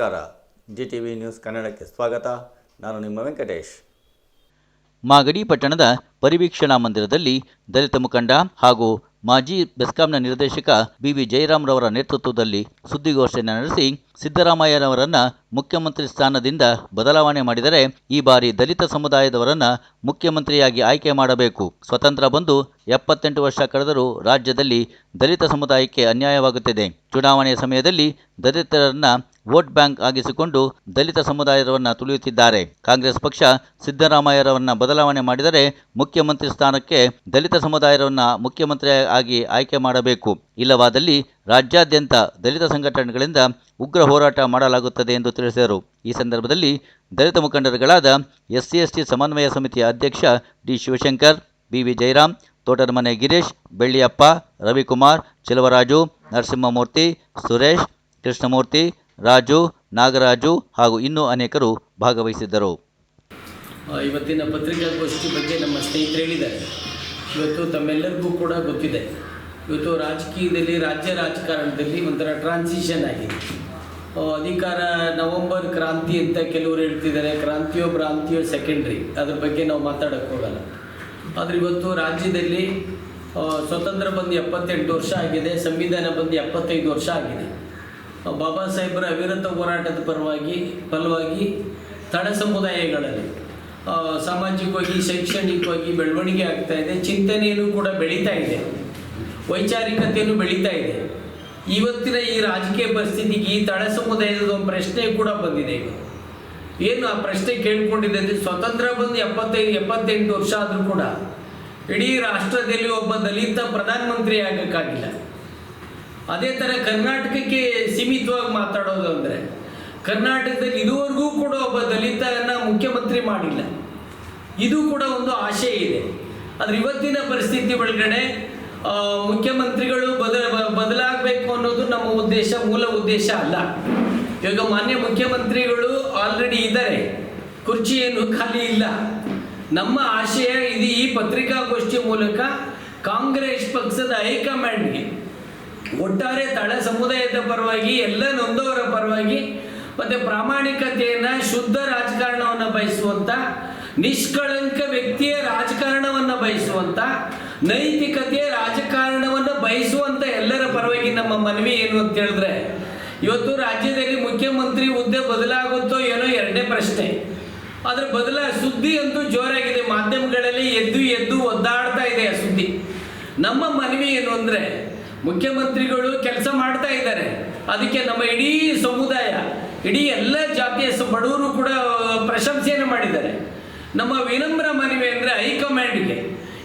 ನಮಸ್ಕಾರ. G T V news ಕನ್ನಡಕ್ಕೆ ಸ್ವಾಗತ. ನಾನು ನಿಮ್ಮ ವೆಂಕಟೇಶ್. ಮಾಗಡಿ ಪಟ್ಟಣದ ಪರಿವೀಕ್ಷಣಾ ಮಂದಿರದಲ್ಲಿ ದಲಿತ ಮುಖಂಡ ಹಾಗೂ ಮಾಜಿ ಬೆಸ್ಕಾಂನ ನಿರ್ದೇಶಕ ಬಿವಿ ಜಯರಾಮ್ರವರ ನೇತೃತ್ವದಲ್ಲಿ ಸುದ್ದಿಗೋಷ್ಠಿಯನ್ನು ನಡೆಸಿ ಸಿದ್ದರಾಮಯ್ಯನವರನ್ನ ಮುಖ್ಯಮಂತ್ರಿ ಸ್ಥಾನದಿಂದ ಬದಲಾವಣೆ ಮಾಡಿದರೆ ಈ ಬಾರಿ ದಲಿತ ಸಮುದಾಯದವರನ್ನ ಮುಖ್ಯಮಂತ್ರಿಯಾಗಿ ಆಯ್ಕೆ ಮಾಡಬೇಕು. ಸ್ವತಂತ್ರ ಬಂದು ಎಪ್ಪತ್ತೆಂಟು ವರ್ಷ ಕಳೆದರೂ ರಾಜ್ಯದಲ್ಲಿ ದಲಿತ ಸಮುದಾಯಕ್ಕೆ ಅನ್ಯಾಯವಾಗುತ್ತಿದೆ. ಚುನಾವಣೆಯ ಸಮಯದಲ್ಲಿ ದಲಿತರನ್ನ ವೋಟ್ ಬ್ಯಾಂಕ್ ಆಗಿಸಿಕೊಂಡು ದಲಿತ ಸಮುದಾಯವನ್ನು ತುಳಿಯುತ್ತಿದ್ದಾರೆ. ಕಾಂಗ್ರೆಸ್ ಪಕ್ಷ ಸಿದ್ದರಾಮಯ್ಯರವರನ್ನ ಬದಲಾವಣೆ ಮಾಡಿದರೆ ಮುಖ್ಯಮಂತ್ರಿ ಸ್ಥಾನಕ್ಕೆ ದಲಿತ ಸಮುದಾಯವನ್ನು ಮುಖ್ಯಮಂತ್ರಿ ಆಗಿ ಆಯ್ಕೆ ಮಾಡಬೇಕು. ಇಲ್ಲವಾದಲ್ಲಿ ರಾಜ್ಯಾದ್ಯಂತ ದಲಿತ ಸಂಘಟನೆಗಳಿಂದ ಉಗ್ರ ಹೋರಾಟ ಮಾಡಲಾಗುತ್ತದೆ ಎಂದು ತಿಳಿಸಿದರು. ಈ ಸಂದರ್ಭದಲ್ಲಿ ದಲಿತ ಮುಖಂಡರುಗಳಾದ ಎಸ್ಸಿ ಎಸ್ಟಿ ಸಮನ್ವಯ ಸಮಿತಿಯ ಅಧ್ಯಕ್ಷ ಡಿ ಶಿವಶಂಕರ್ ಬಿವಿ ಜಯರಾಮ್, ತೋಟರಮನೆ ಗಿರೀಶ್, ಬೆಳ್ಳಿಯಪ್ಪ, ರವಿಕುಮಾರ್, ಚೆಲುವರಾಜು, ನರಸಿಂಹಮೂರ್ತಿ, ಸುರೇಶ್, ಕೃಷ್ಣಮೂರ್ತಿ ರಾಜು, ನಾಗರಾಜು ಹಾಗೂ ಇನ್ನೂ ಅನೇಕರು ಭಾಗವಹಿಸಿದ್ದರು. ಇವತ್ತಿನ ಪತ್ರಿಕಾಗೋಷ್ಠಿ ಬಗ್ಗೆ ನಮ್ಮ ಸ್ನೇಹಿತರು ಹೇಳಿದ್ದಾರೆ. ಇವತ್ತು ತಮ್ಮೆಲ್ಲರಿಗೂ ಕೂಡ ಗೊತ್ತಿದೆ. ಇವತ್ತು ರಾಜಕೀಯದಲ್ಲಿ, ರಾಜ್ಯ ರಾಜಕಾರಣದಲ್ಲಿ ಒಂಥರ ಟ್ರಾನ್ಸಿಷನ್ ಆಗಿದೆ. ಅಧಿಕಾರ ನವಂಬರ್ ಕ್ರಾಂತಿ ಅಂತ ಕೆಲವರು ಹೇಳ್ತಿದ್ದಾರೆ. ಕ್ರಾಂತಿಯೋ ಭ್ರಾಂತಿಯೋ ಸೆಕೆಂಡ್ರಿ ಅದ್ರ ಬಗ್ಗೆ ನಾವು ಮಾತಾಡೋಕ್ಕೆ ಹೋಗಲ್ಲ. ಆದರೆ ಇವತ್ತು ರಾಜ್ಯದಲ್ಲಿ ಸ್ವತಂತ್ರ ಬಂದು ಎಪ್ಪತ್ತೆಂಟು ವರ್ಷ ಆಗಿದೆ, ಸಂವಿಧಾನ ಬಂದು ಎಪ್ಪತ್ತೈದು ವರ್ಷ ಆಗಿದೆ. ಬಾಬಾ ಸಾಹೇಬರ ಅವಿರತ ಹೋರಾಟದ ಪರವಾಗಿ ಫಲವಾಗಿ ತಳ ಸಮುದಾಯಗಳಲ್ಲಿ ಸಾಮಾಜಿಕವಾಗಿ, ಶೈಕ್ಷಣಿಕವಾಗಿ ಬೆಳವಣಿಗೆ ಆಗ್ತಾ ಇದೆ ಚಿಂತನೆಯನ್ನು ಕೂಡ ಬೆಳೀತಾ ಇದೆ ವೈಚಾರಿಕತೆಯನ್ನು ಬೆಳೀತಾ ಇದೆ. ಇವತ್ತಿನ ಈ ರಾಜಕೀಯ ಪರಿಸ್ಥಿತಿಗೆ ಈ ತಳ ಸಮುದಾಯದ ಒಂದು ಪ್ರಶ್ನೆ ಕೂಡ ಬಂದಿದೆ ಏನು ಆ ಪ್ರಶ್ನೆ ಕೇಳಿಕೊಂಡಿದೆ ಅಂದರೆ ಸ್ವತಂತ್ರ ಬಂದು ಎಪ್ಪತ್ತೈದು, ಎಪ್ಪತ್ತೆಂಟು ವರ್ಷ ಆದರೂ ಕೂಡ ಇಡೀ ರಾಷ್ಟ್ರದಲ್ಲಿ ಒಬ್ಬ ದಲಿತ ಪ್ರಧಾನಮಂತ್ರಿ ಆಗಕ್ಕಾಗಿಲ್ಲ ಅದೇ ಥರ ಕರ್ನಾಟಕಕ್ಕೆ ಸೀಮಿತವಾಗಿ ಮಾತಾಡೋದು ಅಂದರೆ ಕರ್ನಾಟಕದಲ್ಲಿ ಇದುವರೆಗೂ ಕೂಡ ಒಬ್ಬ ದಲಿತನ ಮುಖ್ಯಮಂತ್ರಿ ಮಾಡಿಲ್ಲ. ಇದು ಕೂಡ ಒಂದು ಆಶೆ ಇದೆ. ಆದರೆ ಇವತ್ತಿನ ಪರಿಸ್ಥಿತಿ ಒಳಗಡೆ ಮುಖ್ಯಮಂತ್ರಿಗಳು ಬದಲ, ಬದಲಾಗಬೇಕು ಅನ್ನೋದು ನಮ್ಮ ಉದ್ದೇಶ, ಮೂಲ ಉದ್ದೇಶ ಅಲ್ಲ. ಇವಾಗ ಮಾನ್ಯ ಮುಖ್ಯಮಂತ್ರಿಗಳು ಆಲ್ರೆಡಿ ಇದ್ದಾರೆ. ಕುರ್ಚಿ ಏನು ಖಾಲಿ ಇಲ್ಲ. ನಮ್ಮ ಆಶಯ ಇದು ಈ ಪತ್ರಿಕಾಗೋಷ್ಠಿ ಮೂಲಕ ಕಾಂಗ್ರೆಸ್ ಪಕ್ಷದ ಹೈಕಮಾಂಡ್ಗೆ ಒಟ್ಟಾರೆ ತಳ ಸಮುದಾಯದ ಪರವಾಗಿ, ಎಲ್ಲ ನೊಂದವರ ಪರವಾಗಿ, ಮತ್ತೆ ಪ್ರಾಮಾಣಿಕತೆಯನ್ನ ಶುದ್ಧ ರಾಜಕಾರಣವನ್ನು ಬಯಸುವಂತ, ನಿಷ್ಕಳಂಕ ವ್ಯಕ್ತಿಯ ರಾಜಕಾರಣವನ್ನು ಬಯಸುವಂತ, ನೈತಿಕತೆಯ ರಾಜಕಾರಣವನ್ನು ಬಯಸುವಂತ ಎಲ್ಲರ ಪರವಾಗಿ ನಮ್ಮ ಮನವಿ ಏನು ಅಂತ ಹೇಳಿದ್ರೆ, ಇವತ್ತು ರಾಜ್ಯದಲ್ಲಿ ಮುಖ್ಯಮಂತ್ರಿ ಹುದ್ದೆ ಬದಲಾಗುತ್ತೋ ಏನೋ ಎರಡನೇ ಪ್ರಶ್ನೆ. ಅದ್ರ ಬದಲ ಸುದ್ದಿ ಅಂತೂ ಜೋರಾಗಿದೆ, ಮಾಧ್ಯಮಗಳಲ್ಲಿ ಎದ್ದು ಎದ್ದು ಒದ್ದಾಡ್ತಾ ಇದೆ ಆ ಸುದ್ದಿ. ನಮ್ಮ ಮನವಿ ಏನು ಅಂದ್ರೆ ಮುಖ್ಯಮಂತ್ರಿಗಳು ಕೆಲಸ ಮಾಡ್ತಾ ಇದ್ದಾರೆ. ಅದಕ್ಕೆ ನಮ್ಮ ಇಡೀ ಸಮುದಾಯ, ಇಡೀ ಎಲ್ಲ ಜಾತಿಯ ಬಡವರು ಕೂಡ ಪ್ರಶಂಸೆಯನ್ನು ಮಾಡಿದ್ದಾರೆ. ನಮ್ಮ ವಿನಮ್ರ ಮನವಿ ಅಂದರೆ ಹೈಕಮಾಂಡ್ಗೆ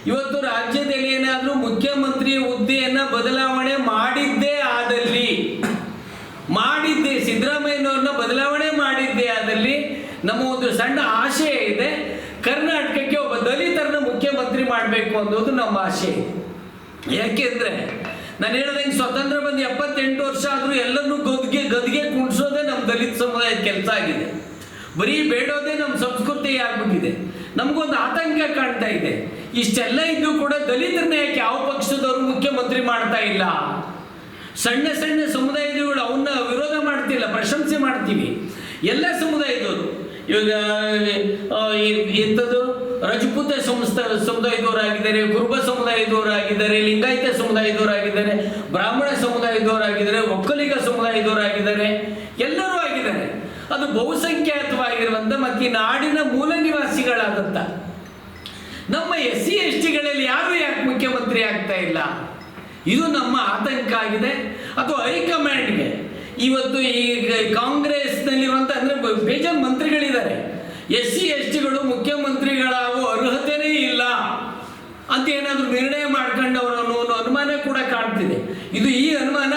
ಇವತ್ತು ರಾಜ್ಯದಲ್ಲಿ ಏನಾದರೂ ಮುಖ್ಯಮಂತ್ರಿ ಹುದ್ದೆಯನ್ನು ಬದಲಾವಣೆ ಮಾಡಿದ್ದೇ ಆದಲ್ಲಿ, ಮಾಡಿದ್ದೆ, ಸಿದ್ದರಾಮಯ್ಯನವ್ರನ್ನ ಬದಲಾವಣೆ ಮಾಡಿದ್ದೆ ಆದಲ್ಲಿ ನಮ್ಮ ಒಂದು ಸಣ್ಣ ಆಶಯ ಇದೆ. ಕರ್ನಾಟಕಕ್ಕೆ ಒಬ್ಬ ದಲಿತರನ್ನ ಮುಖ್ಯಮಂತ್ರಿ ಮಾಡಬೇಕು ಅನ್ನೋದು ನಮ್ಮ ಆಶೆ. ಯಾಕೆಂದ್ರೆ ನಾನು ಹೇಳ್ದಂಗೆ ಸ್ವತಂತ್ರ ಬಂದು ಎಪ್ಪತ್ತೆಂಟು ವರ್ಷ ಆದರೂ ಎಲ್ಲರನ್ನೂ ಗದ್ಗೆ ಗದ್ಗೆ ಕುಣಿಸೋದೇ ನಮ್ಮ ದಲಿತ ಸಮುದಾಯದ ಕೆಲಸ ಆಗಿದೆ. ಬರೀ ಬೇಡೋದೇ ನಮ್ಮ ಸಂಸ್ಕೃತಿ ಆಗ್ಬಿಟ್ಟಿದೆ. ನಮಗೊಂದು ಆತಂಕ ಕಾಣ್ತಾ ಇದೆ. ಇಷ್ಟೆಲ್ಲ ಇದ್ದು ಕೂಡ ದಲಿತರನ್ನ ಯಾಕೆ ಯಾವ ಪಕ್ಷದವರು ಮುಖ್ಯಮಂತ್ರಿ ಮಾಡ್ತಾ ಇಲ್ಲ. ಸಣ್ಣ ಸಣ್ಣ ಸಮುದಾಯದವರು ಅವನ್ನ ವಿರೋಧ ಮಾಡ್ತಿಲ್ಲ, ಪ್ರಶಂಸೆ ಮಾಡ್ತೀವಿ. ಎಲ್ಲ ಸಮುದಾಯದವರು. ಇವಾಗ ಎಂಥದ್ದು ರಜಪೂತ ಸಂಸ್ಥ ಸಮುದಾಯದವರಾಗಿದ್ದಾರೆ, ಕುರುಬ ಸಮುದಾಯದವರಾಗಿದ್ದಾರೆ, ಲಿಂಗಾಯತ ಸಮುದಾಯದವರಾಗಿದ್ದಾರೆ, ಬ್ರಾಹ್ಮಣ ಸಮುದಾಯದವರಾಗಿದ್ದಾರೆ, ಒಕ್ಕಲಿಗ ಸಮುದಾಯದವರಾಗಿದ್ದಾರೆ, ಎಲ್ಲರೂ ಆಗಿದ್ದಾರೆ. ಅದು ಬಹುಸಂಖ್ಯಾತವಾಗಿರುವಂತ ಮತ್ತು ನಾಡಿನ ಮೂಲ ನಿವಾಸಿಗಳಾದಂಥ ನಮ್ಮ ಎಸ್ ಸಿ ಎಸ್ ಟಿಗಳಲ್ಲಿ ಯಾರು ಯಾಕೆ ಮುಖ್ಯಮಂತ್ರಿ ಆಗ್ತಾ ಇಲ್ಲ? ಇದು ನಮ್ಮ ಆತಂಕ ಆಗಿದೆ. ಅಥವಾ ಹೈಕಮಾಂಡ್ಗೆ ಇವತ್ತು ಈ ಕಾಂಗ್ರೆಸ್ನಲ್ಲಿರುವಂಥ ಅಂದರೆ ಬೇಜಾನ್ ಮಂತ್ರಿಗಳಿದ್ದಾರೆ. ಎಸ್ ಸಿ ಎಸ್ ಟಿಗಳು ಮುಖ್ಯಮಂತ್ರಿಗಳಾಗೋ ಅರ್ಹತೆನೇ ಇಲ್ಲ. ಅಂತ ಏನಾದರೂ ನಿರ್ಣಯ ಮಾಡ್ಕೊಂಡವರು ಅನ್ನೋ ಒಂದು ಅನುಮಾನ ಕೂಡ ಕಾಣ್ತಿದೆ. ಇದು ಈ ಅನುಮಾನ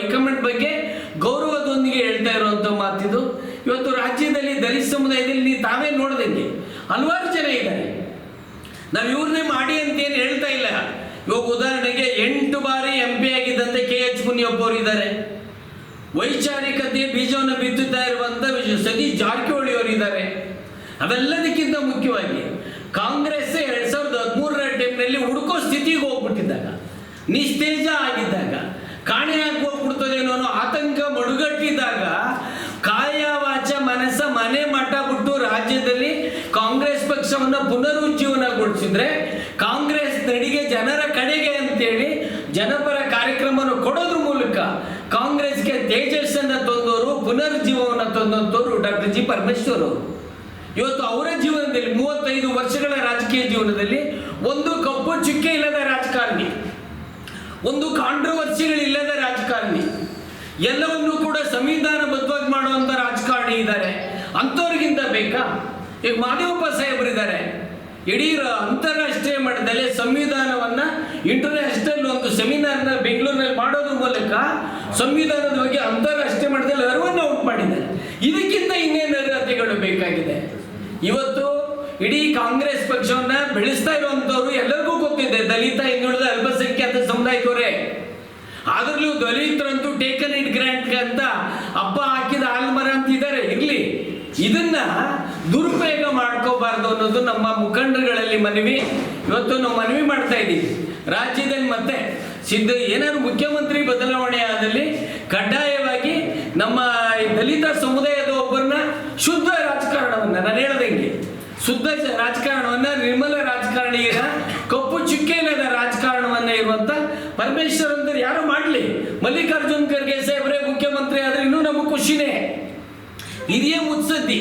ಹೈಕಮಾಂಡ್ ಬಗ್ಗೆ ಗೌರವದೊಂದಿಗೆ ಹೇಳ್ತಾ ಇರುವಂಥ ಮಾತಿದು. ಇವತ್ತು ರಾಜ್ಯದಲ್ಲಿ ದಲಿತ ಸಮುದಾಯದಲ್ಲಿ ನೀವು ತಾವೇ ನೋಡ್ದಂಗೆ ಹಲವಾರು ಜನ ಇದ್ದಾರೆ. ನಾವು ಇವ್ರನ್ನೇ ಮಾಡಿ ಅಂತ ಏನು ಹೇಳ್ತಾ ಇಲ್ಲ. ಇವಾಗ ಉದಾಹರಣೆಗೆ ಎಂಟು ಬಾರಿ ಎಂ ಪಿ ಆಗಿದ್ದಂತೆ ಕೆ ಎಚ್ ಮುನಿಯಪ್ಪ ಇದ್ದಾರೆ. ವೈಚಾರಿಕತೆ ಬೀಜವನ್ನು ಬಿತ್ತುತ್ತಾ ವಿಜಯ- ಸತೀಶ್ ಜಾರಕಿಹೊಳಿ ಅವರು ಇದ್ದಾರೆ. ಅವೆಲ್ಲದಕ್ಕಿಂತ ಮುಖ್ಯವಾಗಿ ಕಾಂಗ್ರೆಸ್ ಎರಡ್ ಸಾವಿರದ ಹದಿಮೂರರ ಟೈಮ್ನಲ್ಲಿ ಹುಡುಕೋ ಸ್ಥಿತಿಗೆ ಹೋಗ್ಬಿಟ್ಟಿದ್ದಾಗ, ನಿಸ್ತೇಜ ಆಗಿದ್ದಾಗ ಕಾಣೆಯಾಗಿ ಹೋಗ್ಬಿಡ್ತದೆ ಅನ್ನೋ ಆತಂಕ ಮಡುಗಟ್ಟಿದ್ದಾಗ ಕಾಯ ವಾಚ ಮನಸ್ಸ ಮನೆ ಮಠ ಬಿಟ್ಟು ರಾಜ್ಯದಲ್ಲಿ ಕಾಂಗ್ರೆಸ್ ಪಕ್ಷವನ್ನು ಪುನರುಜ್ಜೀವನಗೊಳಿಸಿದ್ರೆ, ಕಾಂಗ್ರೆಸ್ ನಡಿಗೆ ಜನರ ಕಡೆಗೆ ಅಂತೇಳಿ ಜನಪರ ಕಾರ್ಯಕ್ರಮವನ್ನು ಕೊಡೋದ್ರ ಮೂಲಕ ಕಾಂಗ್ರೆಸ್ಗೆ ತೇಜಸ್ಸನ್ನು ತಂದವರು ಪುನರ್ಜೀವವನ್ನು ತಂದಂತವರು ಡಾಕ್ಟರ್ ಜಿ ಪರಮೇಶ್ವರ್ ಅವರು. ಇವತ್ತು ಅವರ ಜೀವನದಲ್ಲಿ ಮೂವತ್ತೈದು ವರ್ಷಗಳ ರಾಜಕೀಯ ಜೀವನದಲ್ಲಿ ಒಂದು ಕಪ್ಪು ಚುಕ್ಕೆ ಇಲ್ಲದ ರಾಜಕಾರಣಿ, ಒಂದು ಕಾಂಟ್ರವರ್ಸಿಗಳಿಲ್ಲದ ರಾಜಕಾರಣಿ, ಎಲ್ಲವನ್ನೂ ಕೂಡ ಸಂವಿಧಾನಬದ್ಧವಾಗಿ ಮಾಡುವಂತ ರಾಜಕಾರಣಿ ಇದ್ದಾರೆ. ಅಂಥವ್ರಿಗಿಂತ ಬೇಕಾ? ಈಗ ಮಾದೇವಪ್ಪ ಸಾಹೇಬರಿದ್ದಾರೆ. ಇಡೀ ಅಂತಾರಾಷ್ಟ್ರೀಯ ಮಟ್ಟದಲ್ಲಿ ಸಂವಿಧಾನವನ್ನ ಇಂಟರ್ನ್ಯಾಷನಲ್ ಒಂದು ಸೆಮಿನಾರ್ನ ಬೆಂಗಳೂರಿನಲ್ಲಿ ಮಾಡೋದ್ರ ಮೂಲಕ ಸಂವಿಧಾನದ ಬಗ್ಗೆ ಅಂತಾರಾಷ್ಟ್ರೀಯ ಮಟ್ಟದಲ್ಲಿ ಅರಿವನ್ನು ಔಟ್ ಮಾಡಿದ್ದಾರೆ. ಇದಕ್ಕಿಂತ ಇನ್ನೇನು ಅರ್ಹತೆಗಳು ಬೇಕಾಗಿದೆ? ಇವತ್ತು ಇಡೀ ಕಾಂಗ್ರೆಸ್ ಪಕ್ಷವನ್ನ ಬೆಳೆಸ್ತಾ ಇರುವಂತವ್ರು ಎಲ್ಲರಿಗೂ ಗೊತ್ತಿದೆ ದಲಿತ ಹಿಂದುಳಿದ ಅಲ್ಪಸಂಖ್ಯಾತ ಸಮುದಾಯದವರೇ. ಆದ್ರಲ್ಲೂ ದಲಿತರಂತೂ ಟೇಕನ್ ಇಟ್ ಗ್ರಾಂಟ್ ಅಂತ ಅಪ್ಪ ಹಾಕಿದ ಆಲ್ಮರ ಅಂತ ಇದ್ದಾರೆ. ಇರ್ಲಿ, ಇದನ್ನ ದುರುಪಯೋಗ ಮಾಡ್ಕೋಬಾರ್ದು ಅನ್ನೋದು ನಮ್ಮ ಮುಖಂಡರುಗಳಲ್ಲಿ ಮನವಿ. ಇವತ್ತು ನಾವು ಮನವಿ ಮಾಡ್ತಾ ಇದ್ದೀವಿ ರಾಜ್ಯದಲ್ಲಿ ಮತ್ತೆ ಸಿದ್ಧ ಏನಾದ್ರು ಮುಖ್ಯಮಂತ್ರಿ ಬದಲಾವಣೆ ಆದಲ್ಲಿ ಕಡ್ಡಾಯವಾಗಿ ನಮ್ಮ ದಲಿತ ಸಮುದಾಯದ ಒಬ್ಬರನ್ನ ಶುದ್ಧ ರಾಜಕಾರಣವನ್ನ, ನಾನು ಹೇಳ್ದಂಗೆ ಶುದ್ಧ ರಾಜಕಾರಣವನ್ನ, ನಿರ್ಮಲ ರಾಜಕಾರಣಿಯ ಕಪ್ಪು ಚುಕ್ಕೆ ಇಲ್ಲದ ರಾಜಕಾರಣವನ್ನ ಇರುವಂತ ಪರಮೇಶ್ವರ್ ಅಂದ್ರೆ ಯಾರು ಮಾಡ್ಲಿ? ಮಲ್ಲಿಕಾರ್ಜುನ್ ಖರ್ಗೆ ಸಾಹೇಬ್ರೆ ಮುಖ್ಯಮಂತ್ರಿ ಆದ್ರೆ ಇನ್ನೂ ನಮಗೆ ಖುಷಿನೇ. ಇದೇ ಮುತ್ಸದ್ದಿ.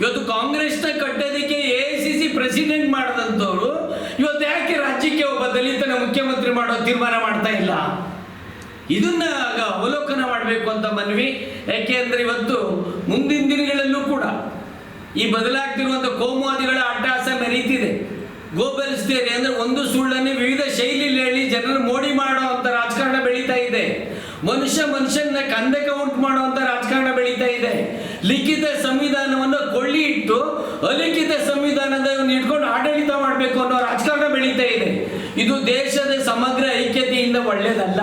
ಇವತ್ತು ಕಾಂಗ್ರೆಸ್ನ ಕಟ್ಟೋದಕ್ಕೆ ಎ ಸಿ ಸಿ ಪ್ರೆಸಿಡೆಂಟ್ ಮಾಡಿದಂಥವ್ರು ಇವತ್ತು ಯಾಕೆ ರಾಜ್ಯಕ್ಕೆ ಒಬ್ಬ ದಲಿತನ ಮುಖ್ಯಮಂತ್ರಿ ಮಾಡೋ ತೀರ್ಮಾನ ಮಾಡ್ತಾ ಇಲ್ಲ? ಇದನ್ನ ಆಗ ಅವಲೋಕನ ಮಾಡಬೇಕು ಅಂತ ಮನವಿ. ಯಾಕೆ ಅಂದ್ರೆ ಇವತ್ತು ಮುಂದಿನ ದಿನಗಳಲ್ಲೂ ಕೂಡ ಈ ಬದಲಾಗ್ತಿರುವಂತ ಕೋಮುವಾದಿಗಳ ಅಟ್ಟಹಾಸ ಮೆರೀತಿದೆ. ಗೋಬೆಲ್ಸ್ ಥಿಯರಿ ಅಂದ್ರೆ ಒಂದು ಸುಳ್ಳನ್ನು ವಿವಿಧ ಶೈಲಿಯಲ್ಲಿ ಹೇಳಿ ಜನರು ಮೋಡಿ ಮಾಡುವಂತ ರಾಜಕಾರಣ ಬೆಳೀತಾ ಇದೆ. ಮನುಷ್ಯ ಮನುಷ್ಯನ ಕಂದಕ ಉಂಟು ಮಾಡುವಂತ ರಾಜಕಾರಣ ಬೆಳೀತಾ ಇದೆ. ಲಿಖಿತ ಸಂವಿಧಾನವನ್ನು ಕೊಳ್ಳಿ ಇಟ್ಟು ಅಲಿಖಿತ ಸಂವಿಧಾನದ ಇಟ್ಕೊಂಡು ಆಡಳಿತ ಮಾಡಬೇಕು ಅನ್ನೋ ರಾಜಕಾರಣ ಬೆಳೀತಾ ಇದೆ. ಇದು ದೇಶದ ಸಮಗ್ರ ಐಕ್ಯತೆಯಿಂದ ಒಳ್ಳೆಯದಲ್ಲ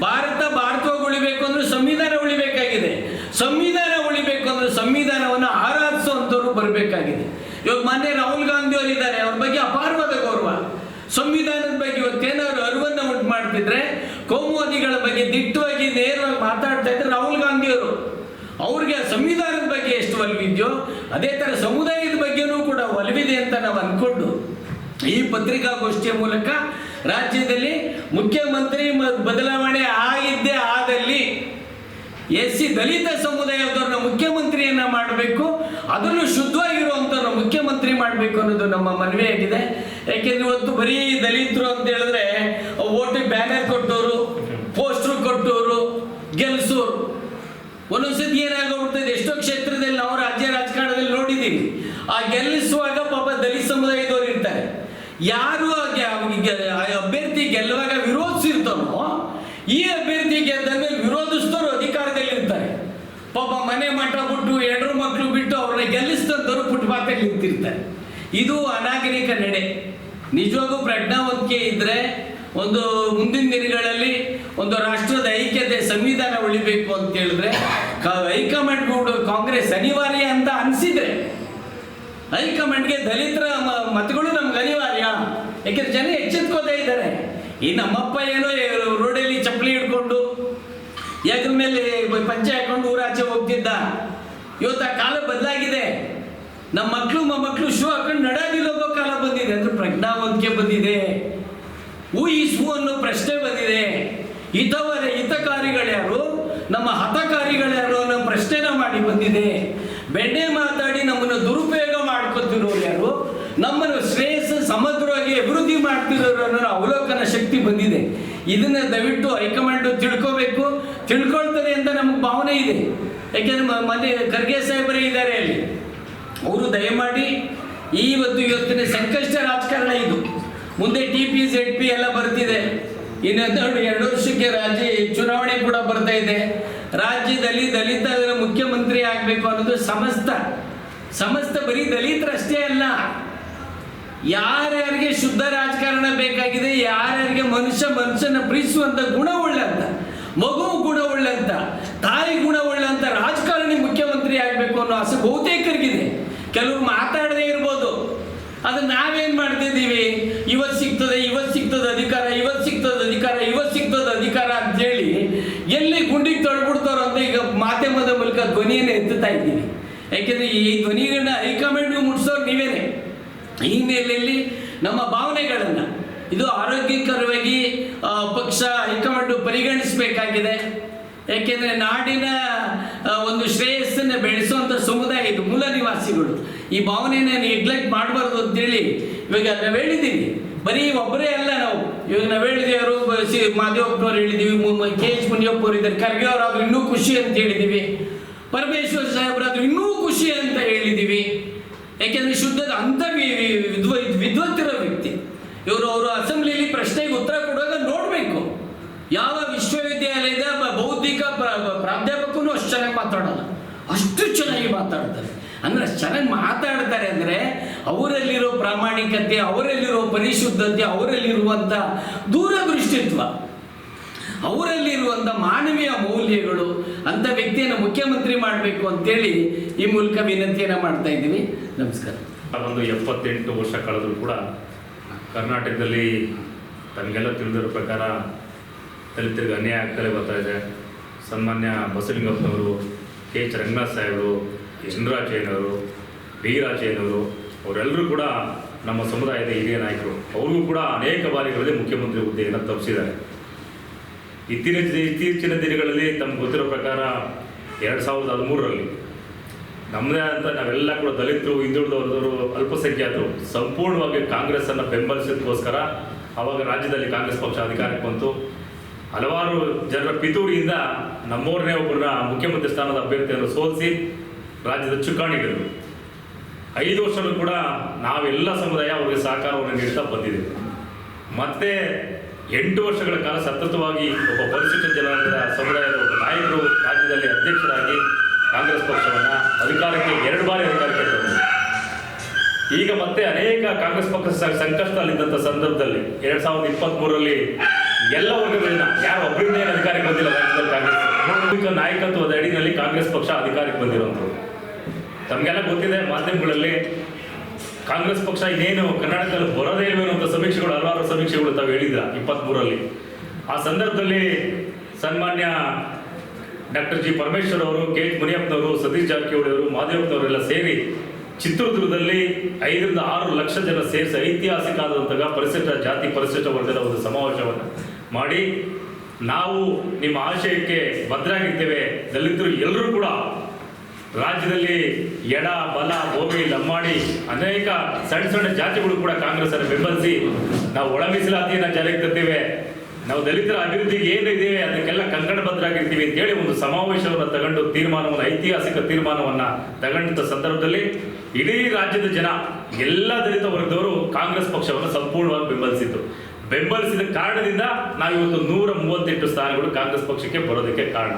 ಭಾರತ ಭಾರತವಾಗಿ ಉಳಿಬೇಕು ಅಂದ್ರೆ ಸಂವಿಧಾನ ಉಳಿಬೇಕಾಗಿದೆ. ಸಂವಿಧಾನ ಉಳಿಬೇಕು ಅಂದ್ರೆ ಸಂವಿಧಾನವನ್ನು ಆರಾಧಿಸುವಂಥವ್ರು ಬರಬೇಕಾಗಿದೆ. ಇವಾಗ ಮೊನ್ನೆ ರಾಹುಲ್ ಗಾಂಧಿ ಅವರು ಇದ್ದಾರೆ ಅವ್ರ ಬಗ್ಗೆ ಅಪಾರವಾದ ಗೌರವ. ಸಂವಿಧಾನದ ಬಗ್ಗೆ ಇವತ್ತೇನಾದ್ರು ಅರಿವನ್ನ ಉಂಟು ಮಾಡ್ತಿದ್ರೆ ಕೋಮುವಾದಿಗಳ ಬಗ್ಗೆ ದಿಟ್ಟವಾಗಿ ನೇರವಾಗಿ ಮಾತಾಡ್ತಾ ಇದ್ರೆ ರಾಹುಲ್ ಗಾಂಧಿ ಅವರು. ಅವ್ರಿಗೆ ಸಂವಿಧಾನದ ಬಗ್ಗೆ ಎಷ್ಟು ಒಲವಿದೆಯೋ, ಅದೇ ಥರ ಸಮುದಾಯದ ಬಗ್ಗೆನೂ ಕೂಡ ಒಲವಿದೆ ಅಂತ ನಾವು ಅಂದ್ಕೊಂಡು ಈ ಪತ್ರಿಕಾಗೋಷ್ಠಿಯ ಮೂಲಕ ರಾಜ್ಯದಲ್ಲಿ ಮುಖ್ಯಮಂತ್ರಿ ಬದಲಾವಣೆ ಆಗಿದ್ದೇ ಆದಲ್ಲಿ ಎಸ್ ಸಿ ದಲಿತ ಸಮುದಾಯದವ್ರನ್ನ ಮುಖ್ಯಮಂತ್ರಿಯನ್ನ ಮಾಡಬೇಕು, ಅದನ್ನು ಶುದ್ಧವಾಗಿರುವಂಥವ್ರನ್ನ ಮುಖ್ಯಮಂತ್ರಿ ಮಾಡಬೇಕು ಅನ್ನೋದು ನಮ್ಮ ಮನವಿಯಾಗಿದೆ ಯಾಕೆಂದ್ರೆ ಇವತ್ತು ಬರೀ ದಲಿತರು ಅಂತ ಹೇಳಿದ್ರೆ ಓಟಿಗೆ ಬ್ಯಾನರ್ ಕೊಟ್ಟವರು, ಪೋಸ್ಟರ್ ಕೊಟ್ಟವರು, ಗೆಲ್ಸೋರು. ಒಂದೊಂದ್ಸತಿ ಏನಾಗೋಗ್ಬಿಡ್ತದೆ ಎಷ್ಟೋ ಕ್ಷೇತ್ರದಲ್ಲಿ ನಾವು ರಾಜ್ಯ ರಾಜಕಾರಣದಲ್ಲಿ ನೋಡಿದ್ದೀವಿ ಆ ಗೆಲ್ಲಿಸುವಾಗ ಪಾಪ ದಲಿತ ಸಮುದಾಯದವರು ಇರ್ತಾರೆ. ಯಾರು ಈ ಅಭ್ಯರ್ಥಿ ಗೆದ್ದ ಮೇಲೆ ವಿರೋಧಿಸಿದವರು ಅಧಿಕಾರದಲ್ಲಿ ಇರ್ತಾರೆ ಪಾಪ ಮನೆ ಮಠ ಬಿಟ್ಟು ಎರಡು ಮಕ್ಕಳು ಬಿಟ್ಟು ಅವ್ರನ್ನ ಗೆಲ್ಲಿಸಿದಂಥವ್ರು ಫುಟ್ಪಾತಲ್ಲಿ ನಿಂತಿರ್ತಾರೆ. ಇದು ಅನಾಗರಿಕ ನಡೆ. ನಿಜವಾಗೂ ಪ್ರಜ್ಞಾವಂತಿಕೆ ಇದ್ರೆ ಒಂದು ಮುಂದಿನ ದಿನಗಳಲ್ಲಿ ಒಂದು ರಾಷ್ಟ್ರದ ಐಕ್ಯತೆ ಸಂವಿಧಾನ ಉಳಿಬೇಕು ಅಂತ ಹೇಳಿದ್ರೆ ಹೈಕಮಾಂಡ್ ಕೂಡ ಕಾಂಗ್ರೆಸ್ ಅನಿವಾರ್ಯ ಅಂತ ಅನಿಸಿದ್ರೆ, ಹೈಕಮಾಂಡ್ಗೆ ದಲಿತರ ಮತಗಳು ನಮ್ಗೆ ಅನಿವಾರ್ಯ. ಯಾಕೆಂದ್ರೆ ಜನ ಎಚ್ಚೆತ್ಕೋತಾ ಇದ್ದಾರೆ. ಈ ನಮ್ಮಪ್ಪ ಏನೋ ರೋಡಲ್ಲಿ ಚಪ್ಪಲಿ ಹಿಡ್ಕೊಂಡು ಯಾಕಂದ ಮೇಲೆ ಪಂಚೆ ಹಾಕೊಂಡು ಊರಾಚೆ ಹೋಗ್ತಿದ್ದ. ಇವತ್ತು ಕಾಲ ಬದಲಾಗಿದೆ. ನಮ್ಮ ಮಕ್ಕಳು ಮೊಮ್ಮಕ್ಕಳು ಶೂ ಹಾಕೊಂಡು ನಡಾದಿಲ್ ಕಾಲ ಬಂದಿದೆ. ಅಂದ್ರೆ ಪ್ರಜ್ಞಾವಂತಿಕೆ ಬಂದಿದೆ. ಹೂ ಈ ಶೂ ಅನ್ನೋ ಪ್ರಶ್ನೆ ಬಂದಿದೆ. ಹಿತವರ ಹಿತಕಾರಿಗಳ್ಯಾರು ನಮ್ಮ ಹತಕಾರಿಗಳ್ಯಾರು ಅನ್ನೋ ಪ್ರಶ್ನೆನ ಮಾಡಿ ಬಂದಿದೆ. ಬೆಣ್ಣೆ ಮಾತಾಡಿ ನಮ್ಮನ್ನು ದುರುಪಯೋಗ ಮಾಡ್ಕೊತಿರೋರು ಯಾರು? ನಮ್ಮನ್ನು ಶಕ್ತಿ ಬಂದಿದೆ. ಇದನ್ನ ದಯವಿಟ್ಟು ಹೈಕಮಾಂಡ್ ತಿಳ್ಕೋಬೇಕು. ತಿಳ್ಕೊಳ್ತಾರೆ ಅಂತ ನಮಗೆ ಭಾವನೆ ಇದೆ. ಯಾಕೆಂದ್ರೆ ಮ- ಮೊನ್ನೆ ಖರ್ಗೆ ಸಾಹೇಬರೇ ಇದ್ದಾರೆ ಅಲ್ಲಿ. ಅವರು ದಯಮಾಡಿ ಇವತ್ತು ಇವತ್ತಿನ ಸಂಕಷ್ಟ ರಾಜಕಾರಣ ಇದು. ಮುಂದೆ ಟಿ ಪಿ ಜೆಡ್ ಪಿ ಎಲ್ಲ ಬರ್ತಿದೆ. ಇನ್ನೊಂದು ಎರಡು ವರ್ಷಕ್ಕೆ ರಾಜ್ಯ ಚುನಾವಣೆ ಕೂಡ ಬರ್ತಾ ಇದೆ. ರಾಜ್ಯದಲ್ಲಿ ದಲಿತ ಮುಖ್ಯಮಂತ್ರಿ ಆಗಬೇಕು ಅನ್ನೋದು ಸಮಸ್ತ. ಸಮಸ್ತ ಬರೀ ದಲಿತರಷ್ಟೇ ಅಲ್ಲ. ಯಾರ್ಯಾರಿಗೆ ಶುದ್ಧ ರಾಜಕಾರಣ ಬೇಕಾಗಿದೆ, ಯಾರ್ಯಾರಿಗೆ ಮನುಷ್ಯ ಮನುಷ್ಯನ ಪ್ರೀತಿಸುವಂತ ಗುಣವುಳ್ಳಂತ ಮಗು ಗುಣವುಳ್ಳಂತ ತಾಯಿ ಗುಣ ಗುಣವುಳ್ಳಂತ ರಾಜಕಾರಣಿ ಮುಖ್ಯಮಂತ್ರಿ ಆಗಬೇಕು ಅನ್ನೋ ಆಸೆ ಬಹುತೇಕರಿಗಿದೆ. ಕೆಲವರು ಮಾತಾಡದೇ ಇರ್ಬೋದು. ಅದು ನಾವೇನ್ ಮಾಡ್ತಿದ್ದೀವಿ? ಇವತ್ತು ಸಿಗ್ತದೆ ಇವತ್ತು ಸಿಗ್ತದೆ ಅಧಿಕಾರ ಇವತ್ತು ಸಿಗ್ತದೆ ಅಧಿಕಾರ ಇವತ್ತು ಸಿಗ್ತದೆ ಅಧಿಕಾರ ಅಂತ ಹೇಳಿ ಎಲ್ಲಿ ಗುಂಡಿಗೆ ತೊಳ್ಬಿಡ್ತಾರೋ ಅಂತ ಈಗ ಮಾಧ್ಯಮದ ಮೂಲಕ ಮೂಲಕ ಧ್ವನಿಯನ್ನು ಎತ್ತುತ್ತಾ ಇದ್ದೀವಿ. ಯಾಕೆಂದ್ರೆ ಈ ಧ್ವನಿಗಳನ್ನ ಹೈಕಮಾಂಡ್ ಮುಟ್ಸೋರು ನೀವೇನೆ. ಈ ಹಿನ್ನೆಲೆಯಲ್ಲಿ ನಮ್ಮ ಭಾವನೆಗಳನ್ನು ಇದು ಆರೋಗ್ಯಕರವಾಗಿ ಪಕ್ಷ ಹೈಕಮಾಂಡ್ ಪರಿಗಣಿಸಬೇಕಾಗಿದೆ. ಯಾಕೆಂದರೆ ನಾಡಿನ ಒಂದು ಶ್ರೇಯಸ್ಸನ್ನು ಬೆಳೆಸುವಂಥ ಸಮುದಾಯ ಇದು ಮೂಲ ನಿವಾಸಿಗಳು. ಈ ಭಾವನೆಯನ್ನು ನೆಗ್ಲೆಕ್ಟ್ ಮಾಡಬಾರ್ದು ಅಂತೇಳಿ ಇವಾಗ ನಾವು ಹೇಳಿದ್ದೀವಿ ಬರೀ ಒಬ್ಬರೇ ಅಲ್ಲ ನಾವು. ಇವಾಗ ನಾವು ಹೇಳಿದ್ವಿ ಅವರು ಸಿ ಮಾದೇವಪ್ಪನವ್ರು ಹೇಳಿದ್ದೀವಿ ಕೆ ಎಚ್ ಮುನಿಯಪ್ಪ ಅವರು ಇದ್ದಾರೆ, ಖರ್ಗೆ ಅವರಾದ್ರು ಇನ್ನೂ ಖುಷಿ ಅಂತ ಹೇಳಿದ್ದೀವಿ ಪರಮೇಶ್ವರ್ ಸಾಹೇಬರಾದ್ರು ಇನ್ನೂ ಖುಷಿ ಅಂತ ಹೇಳಿದ್ದೀವಿ ಯಾಕೆಂದ್ರೆ ಶುದ್ಧದ ಅಂತ ವಿದ್ವ ವಿದ್ವತ್ತಿರೋ ವ್ಯಕ್ತಿ. ಇವರು ಅವರು ಅಸೆಂಬ್ಲಿಯಲ್ಲಿ ಪ್ರಶ್ನೆಗೆ ಉತ್ತರ ಕೊಡುವಾಗ ನೋಡಬೇಕು. ಯಾವ ವಿಶ್ವವಿದ್ಯಾಲಯದ ಬೌದ್ಧಿಕ ಪ್ರ- ಪ್ರ- ಪ್ರಾಧ್ಯಾಪಕನು ಅಷ್ಟು ಚೆನ್ನಾಗಿ ಮಾತಾಡೋಲ್ಲ. ಅಷ್ಟು ಚೆನ್ನಾಗಿ ಮಾತಾಡ್ತಾರೆ. ಅಂದ್ರೆ ಅಷ್ಟು ಚೆನ್ನಾಗಿ ಮಾತಾಡ್ತಾರೆ ಅಂದರೆ ಅವರಲ್ಲಿರೋ ಪ್ರಾಮಾಣಿಕತೆ, ಅವರಲ್ಲಿರೋ ಪರಿಶುದ್ಧತೆ ಅವರಲ್ಲಿರುವಂಥ ದೂರದೃಷ್ಟಿತ್ವ ಅವರಲ್ಲಿರುವಂಥ ಮಾನವೀಯ ಮೌಲ್ಯಗಳು ಅಂಥ ವ್ಯಕ್ತಿಯನ್ನು ಮುಖ್ಯಮಂತ್ರಿ ಮಾಡಬೇಕು ಅಂತೇಳಿ ಈ ಮೂಲಕ ವಿನಂತಿಯನ್ನು ಮಾಡ್ತಾ ಇದ್ದೀವಿ ನಮಸ್ಕಾರ. ಒಂದು ಎಪ್ಪತ್ತೆಂಟು ವರ್ಷ ಕಳೆದರೂ ಕೂಡ ಕರ್ನಾಟಕದಲ್ಲಿ ತಮಗೆಲ್ಲ ತಿಳಿದಿರೋ ಪ್ರಕಾರ ದಲಿತರಿಗೆ ಅನ್ಯಾಯ ಆಗ್ತಲೇ ಬರ್ತಾ ಇದೆ. ಸನ್ಮಾನ್ಯ ಬಸಲಿಂಗಪ್ಪನವರು, ಕೆ ಎಚ್ ರಂಗನಾಥ್ ಸಾಹೇಬರು ಚಂದ್ರಾಚಯ್ಯನವರು ಡಿ ರಾಜಯ್ಯನವರು, ಅವರೆಲ್ಲರೂ ಕೂಡ ನಮ್ಮ ಸಮುದಾಯದ ಹಿರಿಯ ನಾಯಕರು ಅವ್ರಿಗೂ ಕೂಡ ಅನೇಕ ಬಾರಿಗಳಲ್ಲಿ ಮುಖ್ಯಮಂತ್ರಿ ಹುದ್ದೆಯನ್ನು ತಪ್ಪಿಸಿದ್ದಾರೆ. ಇತ್ತೀಚಿನ ಇತ್ತೀಚಿನ ದಿನಗಳಲ್ಲಿ ತಮ್ಗೆ ಗೊತ್ತಿರೋ ಪ್ರಕಾರ ಎರಡು ಸಾವಿರದ ಹದಿಮೂರರಲ್ಲಿ ನಮ್ಮದೇ ಅಂತ ನಾವೆಲ್ಲ ಕೂಡ ದಲಿತರು ಹಿಂದುಳಿದವರು ಅಲ್ಪಸಂಖ್ಯಾತರು ಸಂಪೂರ್ಣವಾಗಿ ಕಾಂಗ್ರೆಸ್ಸನ್ನು ಬೆಂಬಲಿಸೋದಕ್ಕೋಸ್ಕರ ಆವಾಗ ರಾಜ್ಯದಲ್ಲಿ ಕಾಂಗ್ರೆಸ್ ಪಕ್ಷ ಅಧಿಕಾರಕ್ಕೆ ಬಂತು. ಹಲವಾರು ಜನರ ಪಿತೂರಿಯಿಂದ ನಮ್ಮೂರನೇ ಒಬ್ಬರನ್ನ ಮುಖ್ಯಮಂತ್ರಿ ಸ್ಥಾನದ ಅಭ್ಯರ್ಥಿಯನ್ನು ಸೋಲಿಸಿ ರಾಜ್ಯದ ಚುಕ್ಕಾಣಿಗಳು ಐದು ವರ್ಷಗಳು ಕೂಡ ನಾವೆಲ್ಲ ಸಮುದಾಯ ಅವರಿಗೆ ಸಹಕಾರವನ್ನು ನೀಡ್ತಾ ಬಂದಿದೆ. ಮತ್ತೆ ಎಂಟು ವರ್ಷಗಳ ಕಾಲ ಸತತವಾಗಿ ಒಬ್ಬ ಪರಿಶಿಷ್ಟ ಜನಾಂಗದ ಸಮುದಾಯದ ಒಬ್ಬ ನಾಯಕರು ರಾಜ್ಯದಲ್ಲಿ ಅಧ್ಯಕ್ಷರಾಗಿ ಕಾಂಗ್ರೆಸ್ ಪಕ್ಷವನ್ನು ಅಧಿಕಾರಕ್ಕೆ ಎರಡು ಬಾರಿ ಅಧಿಕಾರಕ್ಕೆ ತಂದರು ಈಗ ಮತ್ತೆ ಅನೇಕ ಕಾಂಗ್ರೆಸ್ ಪಕ್ಷ ಸಂಕಷ್ಟದಲ್ಲಿದ್ದಂಥ ಸಂದರ್ಭದಲ್ಲಿ ಎರಡ್ ಸಾವಿರದ ಇಪ್ಪತ್ತ್ ಎಲ್ಲ ವರ್ಗಗಳನ್ನ ಯಾರು ಒಬ್ಬರಿಂದ ಏನು ಅಧಿಕಾರಕ್ಕೆ ಬಂದಿಲ್ಲ ರಾಜ್ಯದಲ್ಲಿ ಕಾಂಗ್ರೆಸ್ ನಾಯಕತ್ವದ ಅಡಿನಲ್ಲಿ ಕಾಂಗ್ರೆಸ್ ಪಕ್ಷ ಅಧಿಕಾರಕ್ಕೆ ಬಂದಿರುವಂಥದ್ದು. ತಮಗೆಲ್ಲ ಗೊತ್ತಿದೆ ಮಾಧ್ಯಮಗಳಲ್ಲಿ ಕಾಂಗ್ರೆಸ್ ಪಕ್ಷ ಇನ್ನೇನು ಕರ್ನಾಟಕದಲ್ಲಿ ಬರೋದೇ ಇಲ್ವೇನೋ ಸಮೀಕ್ಷೆಗಳು, ಹಲವಾರು ಸಮೀಕ್ಷೆಗಳು ತಾವು ಹೇಳಿದ್ರ ಇಪ್ಪತ್ತ್ಮೂರರಲ್ಲಿ ಆ ಸಂದರ್ಭದಲ್ಲಿ ಸನ್ಮಾನ್ಯ ಡಾಕ್ಟರ್ ಜಿ ಪರಮೇಶ್ವರ್ ಅವರು, ಕೆ ಎಚ್ ಮುನಿಯಪ್ಪನವರು, ಸತೀಶ್ ಜಾರಕಿಹೊಳಿ ಅವರು, ಮಾದೇವಪ್ಪನವರೆಲ್ಲ ಸೇರಿ ಚಿತ್ರದುರ್ಗದಲ್ಲಿ ಐದರಿಂದ ಆರು ಲಕ್ಷ ಜನ ಸೇರಿಸಿ ಐತಿಹಾಸಿಕ ಆದಂತಹ ಪರಿಶಿಷ್ಟ ಜಾತಿ, ಪರಿಶಿಷ್ಟ ವರ್ಗದ ಒಂದು ಸಮಾವೇಶವನ್ನು ಮಾಡಿ ನಾವು ನಿಮ್ಮ ಆಶಯಕ್ಕೆ ಭದ್ರಾಗಿರ್ತೇವೆ ದಲಿತರು ಎಲ್ಲರೂ ಕೂಡ ರಾಜ್ಯದಲ್ಲಿ ಎಡ, ಬಲ, ಭೂಮಿ ಲಮ್ಮಾಡಿ ಅನೇಕ ಸಣ್ಣ ಸಣ್ಣ ಜಾತಿಗಳು ಕೂಡ ಕಾಂಗ್ರೆಸ್ ಅನ್ನು ಬೆಂಬಲಿಸಿ ನಾವು ಒಳ ಮೀಸಲಾತಿಯನ್ನು ಜಾರಿಗೆ ತರ್ತೇವೆ ನಾವು ದಲಿತರ ಅಭಿವೃದ್ಧಿಗೆ ಏನಿದೆ, ಅದಕ್ಕೆಲ್ಲ ಕಂಕಣಬದ್ಧರಾಗಿರ್ತೀವಿ ಅಂತೇಳಿ ಒಂದು ಸಮಾವೇಶವನ್ನು ತಗೊಂಡು ತೀರ್ಮಾನವನ್ನು ಐತಿಹಾಸಿಕ ತೀರ್ಮಾನವನ್ನು ತಗೊಂಡಂಥ ಸಂದರ್ಭದಲ್ಲಿ ಇಡೀ ರಾಜ್ಯದ ಜನ, ಎಲ್ಲ ದಲಿತ ವರ್ಗದವರು ಕಾಂಗ್ರೆಸ್ ಪಕ್ಷವನ್ನು ಸಂಪೂರ್ಣವಾಗಿ ಬೆಂಬಲಿಸಿದ್ದು. ಬೆಂಬಲಿಸಿದ ಕಾರಣದಿಂದ ನಾವಿವತ್ತು ನೂರ ಮೂವತ್ತೆಂಟು ಸ್ಥಾನಗಳು ಕಾಂಗ್ರೆಸ್ ಪಕ್ಷಕ್ಕೆ ಬರೋದಕ್ಕೆ ಕಾರಣ.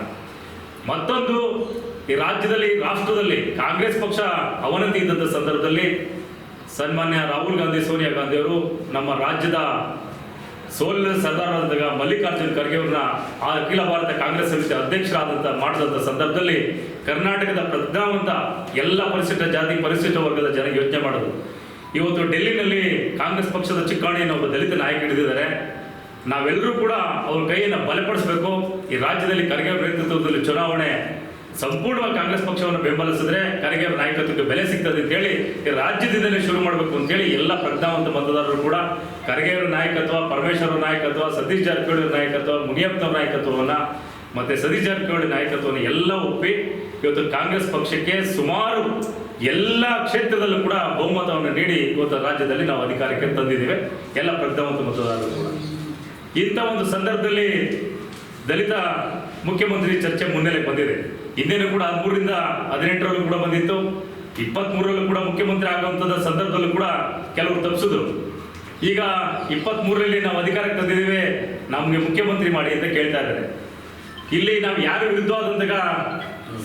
ಮತ್ತೊಂದು, ಈ ರಾಜ್ಯದಲ್ಲಿ ರಾಷ್ಟ್ರದಲ್ಲಿ ಕಾಂಗ್ರೆಸ್ ಪಕ್ಷ ಅವನತಿ ಇದ್ದಂಥ ಸಂದರ್ಭದಲ್ಲಿ ಸನ್ಮಾನ್ಯ ರಾಹುಲ್ ಗಾಂಧಿ, ಸೋನಿಯಾ ಗಾಂಧಿ ಅವರು ನಮ್ಮ ರಾಜ್ಯದ ಸೋಲಿನ ಸರ್ದಾರರಾದ ಮಲ್ಲಿಕಾರ್ಜುನ್ ಖರ್ಗೆ ಅವ್ರನ್ನ ಆ ಅಖಿಲ ಭಾರತ ಕಾಂಗ್ರೆಸ್ ಸಮಿತಿ ಅಧ್ಯಕ್ಷರಾದಂಥ ಮಾಡಿದಂಥ ಸಂದರ್ಭದಲ್ಲಿ ಕರ್ನಾಟಕದ ಪ್ರಜ್ಞಾವಂತ ಎಲ್ಲ ಪರಿಶಿಷ್ಟ ಜಾತಿ, ಪರಿಶಿಷ್ಟ ವರ್ಗದ ಜನ ಯೋಚನೆ ಮಾಡೋದು ಇವತ್ತು ಡೆಲ್ಲಿನಲ್ಲಿ ಕಾಂಗ್ರೆಸ್ ಪಕ್ಷದ ಚಿಕ್ಕಾಣಿಯನ್ನು ಒಬ್ಬ ದಲಿತ ನಾಯಕ ಹಿಡಿದಿದ್ದಾರೆ. ನಾವೆಲ್ಲರೂ ಕೂಡ ಅವ್ರ ಕೈಯನ್ನು ಬಲಪಡಿಸಬೇಕು. ಈ ರಾಜ್ಯದಲ್ಲಿ ಖರ್ಗೆ ನೇತೃತ್ವದಲ್ಲಿ ಚುನಾವಣೆ ಸಂಪೂರ್ಣವಾಗಿ ಕಾಂಗ್ರೆಸ್ ಪಕ್ಷವನ್ನು ಬೆಂಬಲಿಸಿದ್ರೆ ಖರ್ಗೆ ನಾಯಕತ್ವಕ್ಕೆ ಬೆಲೆ ಸಿಗ್ತದೆ ಅಂತ ಹೇಳಿ ರಾಜ್ಯದಿಂದಲೇ ಶುರು ಮಾಡಬೇಕು ಅಂತೇಳಿ ಎಲ್ಲ ಪ್ರಜ್ಞಾವಂತ ಮತದಾರರು ಕೂಡ ಖರ್ಗೆ ಅವರ ನಾಯಕತ್ವ ಪರಮೇಶ್ವರ ನಾಯಕತ್ವ, ಸತೀಶ್ ಜಾರಕಿಹೊಳಿ ನಾಯಕತ್ವ, ಮುನಿಯಪ್ಪನವರ ನಾಯಕತ್ವವನ್ನು ಮತ್ತೆ ಸತೀಶ್ ಜಾರಕಿಹೊಳಿ ನಾಯಕತ್ವವನ್ನು ಎಲ್ಲ ಒಪ್ಪಿ ಇವತ್ತು ಕಾಂಗ್ರೆಸ್ ಪಕ್ಷಕ್ಕೆ ಸುಮಾರು ಎಲ್ಲ ಕ್ಷೇತ್ರದಲ್ಲೂ ಕೂಡ ಬಹುಮತವನ್ನು ನೀಡಿ ಇವತ್ತು ರಾಜ್ಯದಲ್ಲಿ ನಾವು ಅಧಿಕಾರಕ್ಕೆ ತಂದಿದ್ದೇವೆ. ಎಲ್ಲ ಪ್ರಜ್ಞಾವಂತ ಮತದಾರರು ಕೂಡ. ಇಂಥ ಒಂದು ಸಂದರ್ಭದಲ್ಲಿ ದಲಿತ ಮುಖ್ಯಮಂತ್ರಿ ಚರ್ಚೆ ಮುನ್ನೆಲೆಗೆ ಬಂದಿದೆ. ಹಿಂದೆನೂ ಕೂಡ ಹದಿಮೂರರಿಂದ ಹದಿನೆಂಟರಲ್ಲೂ ಕೂಡ ಬಂದಿತ್ತು. ಇಪ್ಪತ್ತ್ಮೂರರಲ್ಲೂ ಕೂಡ ಮುಖ್ಯಮಂತ್ರಿ ಆಗುವಂಥದ್ದು ಸಂದರ್ಭದಲ್ಲೂ ಕೂಡ ಕೆಲವರು ತಪ್ಪಿಸಿದ್ರು. ಈಗ ಇಪ್ಪತ್ತ್ಮೂರರಲ್ಲಿ ನಾವು ಅಧಿಕಾರಕ್ಕೆ ತಂದಿದ್ದೇವೆ, ನಮಗೆ ಮುಖ್ಯಮಂತ್ರಿ ಮಾಡಿ ಅಂತ ಕೇಳ್ತಾ ಇದ್ದಾರೆ. ಇಲ್ಲಿ ನಾವು ಯಾರ ವಿರುದ್ಧವಾದಂತಹ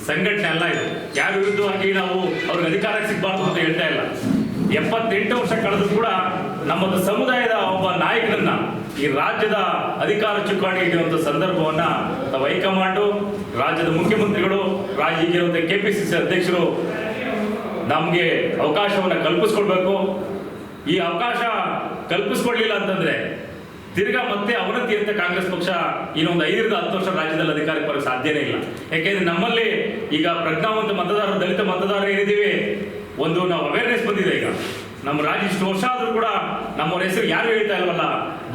ಸಂಘಟನೆ ಅಲ್ಲ ಇದು. ಯಾರ ವಿರುದ್ಧವಾಗಿ ನಾವು ಅವ್ರಿಗೆ ಅಧಿಕಾರಕ್ಕೆ ಸಿಗಬಾರ್ದು ಅಂತ ಹೇಳ್ತಾ ಇಲ್ಲ. ಎಪ್ಪತ್ತೆಂಟು ವರ್ಷ ಕಳೆದು ಕೂಡ ನಮ್ಮದು ಸಮುದಾಯದ ಒಬ್ಬ ನಾಯಕನನ್ನ ಈ ರಾಜ್ಯದ ಅಧಿಕಾರ ಚುಕ್ಕಾಣಿ ಇಟ್ಟಿರುವಂತಹ ಸಂದರ್ಭವನ್ನ ನಾವು ಹೈಕಮಾಂಡು, ರಾಜ್ಯದ ಮುಖ್ಯಮಂತ್ರಿಗಳು ಸಿ ಸಿ ಅಧ್ಯಕ್ಷರು ನಮಗೆ ಅವಕಾಶವನ್ನು ಕಲ್ಪಿಸ್ಕೊಡ್ಬೇಕು. ಈ ಅವಕಾಶ ಕಲ್ಪಿಸ್ಕೊಡ್ಲಿಲ್ಲ ಅಂತಂದ್ರೆ ತಿರ್ಗಾ ಮತ್ತೆ ಅವನತಿ ಅಂತ ಕಾಂಗ್ರೆಸ್ ಪಕ್ಷ ಇನ್ನೊಂದು ಐದರಿಂದ ಹತ್ತು ವರ್ಷ ರಾಜ್ಯದಲ್ಲಿ ಅಧಿಕಾರಕ್ಕೆ ಬರೋಕ್ಕೆ ಸಾಧ್ಯನೇ ಇಲ್ಲ. ಯಾಕೆಂದ್ರೆ ನಮ್ಮಲ್ಲಿ ಈಗ ಪ್ರಜ್ಞಾವಂತ ಮತದಾರರು, ದಲಿತ ಮತದಾರರು ಏನಿದ್ದೀವಿ? ಒಂದು ನಾವು ಅವೇರ್ನೆಸ್ ಬಂದಿದೆ ಈಗ. ನಮ್ಮ ರಾಜ್ಯ ಇಷ್ಟು ವರ್ಷ ಆದರೂ ಕೂಡ ನಮ್ಮವ್ರ ಹೆಸರು ಯಾರು ಹೇಳ್ತಾ ಇಲ್ವಲ್ಲ?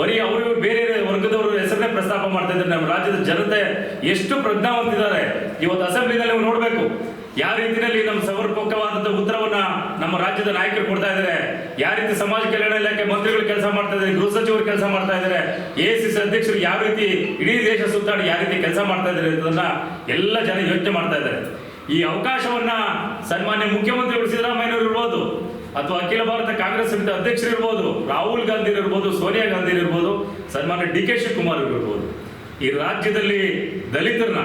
ಬರೀ ಅವರು ಬೇರೆ ವರ್ಗದವರು ಹೆಸರನ್ನೇ ಪ್ರಸ್ತಾಪ ಮಾಡ್ತಾ ಇದ್ದಾರೆ. ನಮ್ಮ ರಾಜ್ಯದ ಜನತೆ ಎಷ್ಟು ಪ್ರಜ್ಞಾವಂತಿದ್ದಾರೆ. ಇವತ್ತು ಅಸೆಂಬ್ಲಿನಲ್ಲಿ ನೀವು ನೋಡಬೇಕು. ಯಾವ ರೀತಿಯಲ್ಲಿ ನಮ್ಮ ಸಮರ್ಪಕವಾದಂಥ ಉತ್ತರವನ್ನ ನಮ್ಮ ರಾಜ್ಯದ ನಾಯಕರು ಕೊಡ್ತಾ ಇದ್ದಾರೆ. ಯಾವ ರೀತಿ ಸಮಾಜ ಕಲ್ಯಾಣ ಇಲಾಖೆ ಮಂತ್ರಿಗಳು ಕೆಲಸ ಮಾಡ್ತಾ ಇದ್ದಾರೆ, ಗೃಹ ಸಚಿವರು ಕೆಲಸ ಮಾಡ್ತಾ ಇದ್ದಾರೆ, ಎ ಸಿ ಸಿ ಅಧ್ಯಕ್ಷರು ಯಾವ ರೀತಿ ಇಡೀ ದೇಶ ಸುತ್ತಾಡಿ ಯಾವ ರೀತಿ ಕೆಲಸ ಮಾಡ್ತಾ ಇದ್ದಾರೆ ಅನ್ನೋದನ್ನ ಎಲ್ಲ ಜನ ಯೋಚನೆ ಮಾಡ್ತಾ ಇದ್ದಾರೆ. ಈ ಅವಕಾಶವನ್ನ ಸನ್ಮಾನ್ಯ ಮುಖ್ಯಮಂತ್ರಿಗಳು ಸಿದ್ದರಾಮಯ್ಯನವರು ಇರ್ಬೋದು ಅಥವಾ ಅಖಿಲ ಭಾರತ ಕಾಂಗ್ರೆಸ್ ಸಮಿತಿ ಅಧ್ಯಕ್ಷರು ಇರ್ಬೋದು ರಾಹುಲ್ ಗಾಂಧಿ ಇರ್ಬೋದು, ಸೋನಿಯಾ ಗಾಂಧಿ ಇರ್ಬೋದು, ಸನ್ಮಾನ್ಯ ಡಿ ಕೆ ಶಿವಕುಮಾರ್ ಇರ್ಬೋದು. ಈ ರಾಜ್ಯದಲ್ಲಿ ದಲಿತರನ್ನ